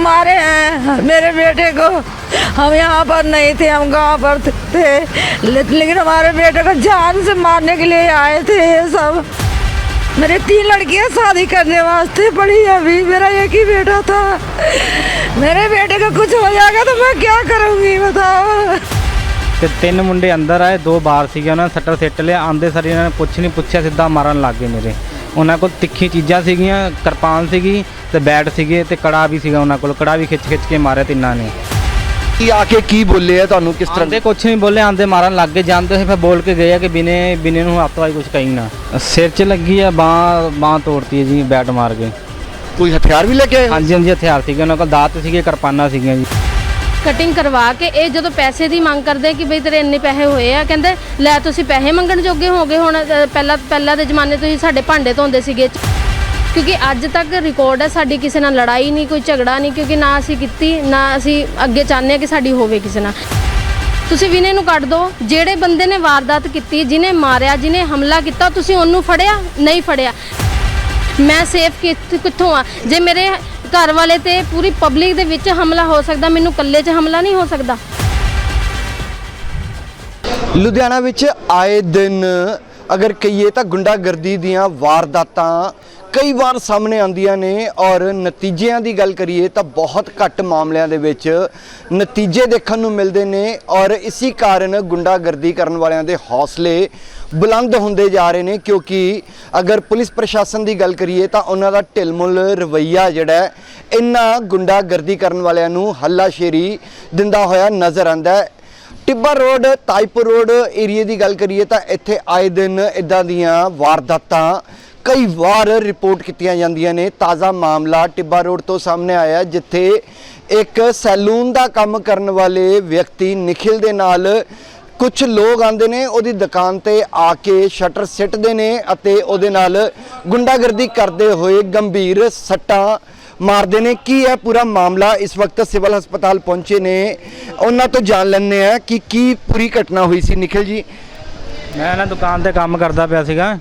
मारे हैं मेरे बेटे को हम यहाँ पर नहीं थे हम गांव पर थे ले- लेकिन हमारे बेटे को जान से मारने के लिए आए थे ये सब मेरे तीन लड़कियां शादी करने वास्ते पड़ी अभी मेरा एक ही बेटा था मेरे बेटे का कुछ हो जाएगा तो मैं क्या करूँगी बताओ ਤੇ ਤਿੰਨ ਮੁੰਡੇ ਅੰਦਰ ਆਏ ਦੋ ਬਾਹਰ ਸੀਗੇ ਉਹਨਾਂ ਨੇ ਸੱਟਰ ਸਿੱਟ ਲਿਆ ਆਂਦੇ ਸਾਰੀ ਇਹਨਾਂ ਨੇ ਕੁਛ ਨਹੀਂ ਪੁੱਛਿਆ ਸਿੱਧਾ ਮਾਰਨ ਲੱਗ ਗਏ ਮੇਰੇ ਉਹਨਾਂ ਕੋਲ ਤਿੱਖੀ ਚੀਜ਼ਾਂ ਸੀਗੀਆਂ ਕਿਰਪਾਨ ਸੀਗੀ ਤੇ ਬੈਟ ਸੀਗੇ ਤੇ ਕੜਾ ਵੀ ਸੀਗਾ ਉਹਨਾਂ ਕੋਲ। ਕੜਾ ਵੀ ਖਿੱਚ ਖਿੱਚ ਕੇ ਮਾਰਿਆ ਤਿੰਨਾਂ ਨੇ। ਕੀ ਆ ਕੇ ਕੀ ਬੋਲੇ ਆ ਤੁਹਾਨੂੰ ਕਿਸ ਤਰ੍ਹਾਂ? ਆਂਦੇ ਕੁਛ ਨਹੀਂ ਬੋਲੇ ਆਂਦੇ ਮਾਰਨ ਲੱਗ ਗਏ ਜਾਂਦੇ ਹੋਏ ਫਿਰ ਬੋਲ ਕੇ ਗਏ ਆ ਕਿ ਬਿਨੇ ਬਿਨੇ ਨੂੰ ਹੱਥ ਵਾਈ ਕੁਛ ਕਹੀ ਨਾ। ਸਿਰ 'ਚ ਲੱਗੀ ਆ ਬਾਹ ਬਾਹ ਤੋੜਤੀ ਹੈ ਜੀ ਬੈਟ ਮਾਰ ਕੇ। ਕੋਈ ਹਥਿਆਰ ਵੀ ਲੈ ਕੇ ਆਏ ਹੋ? ਹਾਂਜੀ ਹਾਂਜੀ ਹਥਿਆਰ ਸੀਗੇ ਉਹਨਾਂ ਕੋਲ ਦਾਤ ਸੀਗੇ ਕਿਰਪਾਨਾਂ ਸੀਗੀਆਂ ਜੀ। ਕਟਿੰਗ ਕਰਵਾ ਕੇ ਇਹ ਜਦੋਂ ਪੈਸੇ ਦੀ ਮੰਗ ਕਰਦੇ ਕਿ ਬਈ ਤੇਰੇ ਇੰਨੇ ਪੈਸੇ ਹੋਏ ਆ ਕਹਿੰਦੇ ਲੈ ਤੁਸੀਂ ਪੈਸੇ ਮੰਗਣ ਜੋਗੇ ਹੋ ਗਏ ਹੁਣ ਅ, ਪਹਿਲਾਂ ਪਹਿਲਾਂ ਦੇ ਜ਼ਮਾਨੇ ਤੁਸੀਂ ਸਾਡੇ ਭਾਂਡੇ ਧੋਂਦੇ ਸੀਗੇ। ਕਿਉਂਕਿ ਅੱਜ ਤੱਕ ਰਿਕਾਰਡ ਹੈ ਸਾਡੀ ਕਿਸੇ ਨਾਲ ਲੜਾਈ ਨਹੀਂ ਕੋਈ ਝਗੜਾ ਨਹੀਂ ਕਿਉਂਕਿ ਨਾ ਅਸੀਂ ਕੀਤੀ ਨਾ ਅਸੀਂ ਅੱਗੇ ਚਾਹੁੰਦੇ ਹਾਂ ਕਿ ਸਾਡੀ ਹੋਵੇ ਕਿਸੇ ਨਾਲ। ਤੁਸੀਂ ਵਿਨੇ ਨੂੰ ਕੱਢ ਦਿਓ ਜਿਹੜੇ ਬੰਦੇ ਨੇ ਵਾਰਦਾਤ ਕੀਤੀ ਜਿਹਨੇ ਮਾਰਿਆ ਜਿਹਨੇ ਹਮਲਾ ਕੀਤਾ ਤੁਸੀਂ ਉਹਨੂੰ ਫੜਿਆ ਨਹੀਂ ਫੜਿਆ। ਮੈਂ ਸੇਫ ਕਿੱਥੋਂ ਆ? ਜੇ ਮੇਰੇ ਘਰ ਵਾਲੇ ਤੇ ਪੂਰੀ ਪਬਲਿਕ ਦੇ ਵਿੱਚ ਹਮਲਾ ਹੋ ਸਕਦਾ, ਮੈਨੂੰ ਇਕੱਲੇ 'ਚ ਹਮਲਾ ਨਹੀਂ ਹੋ ਸਕਦਾ। ਲੁਧਿਆਣਾ ਵਿੱਚ ਆਏ ਦਿਨ ਅਗਰ ਕਹੀਏ ਤਾਂ ਗੁੰਡਾਗਰਦੀ ਦੀਆਂ ਵਾਰਦਾਤਾਂ ਕਈ ਵਾਰ ਸਾਹਮਣੇ ਆਉਂਦੀਆਂ ਨੇ ਔਰ ਨਤੀਜਿਆਂ ਦੀ ਗੱਲ ਕਰੀਏ ਤਾਂ ਬਹੁਤ ਘੱਟ ਮਾਮਲਿਆਂ ਦੇ ਵਿੱਚ ਨਤੀਜੇ ਦੇਖਣ ਨੂੰ ਮਿਲਦੇ ਨੇ ਔਰ ਇਸੇ ਕਾਰਨ ਗੁੰਡਾਗਰਦੀ ਕਰਨ ਵਾਲਿਆਂ ਦੇ ਹੌਸਲੇ ਬੁਲੰਦ ਹੁੰਦੇ ਜਾ ਰਹੇ ਨੇ ਕਿਉਂਕਿ ਅਗਰ ਪੁਲਿਸ ਪ੍ਰਸ਼ਾਸਨ ਦੀ ਗੱਲ ਕਰੀਏ ਤਾਂ ਉਹਨਾਂ ਦਾ ਢਿਲਮੁਲ ਰਵਈਆ ਜਿਹੜਾ ਹੈ, ਇਹਨਾਂ ਗੁੰਡਾਗਰਦੀ ਕਰਨ ਵਾਲਿਆਂ ਨੂੰ ਹੱਲਾਸ਼ੇਰੀ ਦਿੰਦਾ ਹੋਇਆ ਨਜ਼ਰ ਆਂਦਾ ਹੈ। ਟਿੱਬਾ ਰੋਡ ਤਾਈਪੁਰ ਰੋਡ ਏਰੀਏ ਦੀ ਗੱਲ ਕਰੀਏ ਤਾਂ ਇੱਥੇ ਆਏ ਦਿਨ ਇਦਾਂ ਦੀਆਂ ਵਾਰਦਾਤਾਂ ਕਈ ਵਾਰ ਰਿਪੋਰਟ ਕੀਤੀਆਂ ਜਾਂਦੀਆਂ ਨੇ। ਤਾਜ਼ਾ ਮਾਮਲਾ ਟਿੱਬਾ ਰੋਡ ਤੋਂ ਸਾਹਮਣੇ ਆਇਆ ਜਿੱਥੇ ਇੱਕ ਸੈਲੂਨ ਦਾ ਕੰਮ ਕਰਨ ਵਾਲੇ ਵਿਅਕਤੀ ਨikhil ਦੇ ਨਾਲ ਕੁਝ ਲੋਕ ਆਂਦੇ ਨੇ। ਉਹਦੀ ਦੁਕਾਨ ਤੇ ਆ ਕੇ ਸ਼ਟਰ ਸਿੱਟਦੇ ਨੇ ਅਤੇ ਉਹਦੇ ਨਾਲ ਗੁੰਡਾਗਰਦੀ ਕਰਦੇ ਹੋਏ ਗੰਭੀਰ ਸੱਟਾਂ ਮਾਰਦੇ ਨੇ। ਕੀ ਹੈ ਪੂਰਾ ਮਾਮਲਾ ਇਸ ਵਕਤ ਸਿਵਲ ਹਸਪਤਾਲ ਪਹੁੰਚੇ ਨੇ? ਉਹਨਾਂ ਤੋਂ ਜਾਣ ਲੈਂਦੇ ਆ ਕਿ ਕੀ ਪੂਰੀ ਘਟਨਾ ਹੋਈ ਸੀ। ਨikhil ਜੀ। ਮੈਂ ਨਾ ਦੁਕਾਨ ਤੇ ਕੰਮ ਕਰਦਾ ਪਿਆ ਸੀਗਾ।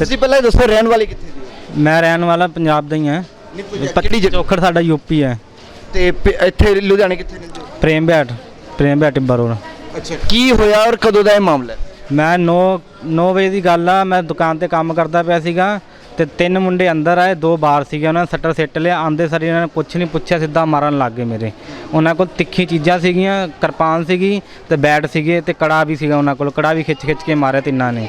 ਤੁਸੀਂ ਪਹਿਲਾਂ ਇਹ ਦੱਸੋ ਰਹਿਣ ਵਾਲੇ ਕਿੱਥੇ ਦੇ ਮੈਂ ਰਹਿਣ ਵਾਲਾ ਪੰਜਾਬ ਦਾ ਹੀ ਹਾਂ। ਹੋ ਕਿਹੜੀ ਜਗ੍ਹਾ? ਚੋਖੜ ਸਾਡਾ ਯੂਪੀ ਹੈ। ਤੇ ਪ- ਇੱਥੇ ਲੁਧਿਆਣੇ ਕਿੱਥੇ ਰਹਿੰਦੇ ਹੋ? ਪ੍ਰੇਮ ਬੈਟ ਪ੍ਰੇਮ ਬੈਟ ਟਿੱਬਾ ਰੋਡ। ਅੱਛਾ ਕੀ ਹੋਇਆ ਔਰ ਕਦੋਂ ਦਾ ਇਹ ਮਾਮਲਾ ਹੈ? ਮੈਂ 9 9 ਵਜੇ ਦੀ ਗੱਲ ਆ ਮੈਂ ਦੁਕਾਨ ਤੇ ਕੰਮ ਕਰਦਾ ਪਿਆ ਸੀਗਾ। ਤੇ ਤਿੰਨ ਮੁੰਡੇ ਅੰਦਰ ਆਏ, ਦੋ ਬਾਹਰ ਸੀਗੇ, ਉਹਨਾਂ ਨੇ ਸੱਟਰ ਸਿੱਟ ਲਿਆ ਆਂਦੇ ਸਾਰੀ ਉਹਨਾਂ ਨੇ ਕੁਛ ਨਹੀਂ ਪੁੱਛਿਆ, ਸਿੱਧਾ ਮਾਰਨ ਲੱਗ ਗਏ ਮੇਰੇ। ਉਹਨਾਂ ਕੋਲ ਤਿੱਖੀ ਚੀਜ਼ਾਂ ਸੀਗੀਆਂ, ਕਿਰਪਾਨ ਸੀਗੀ ਤੇ ਬੈਟ ਸੀਗੇ ਤੇ ਕੜਾ ਵੀ ਸੀਗਾ ਉਹਨਾਂ ਕੋਲ, ਕੜਾ ਵੀ ਖਿੱਚ ਖਿੱਚ ਕੇ ਮਾਰਿਆ ਤਿੰਨਾਂ ਨੇ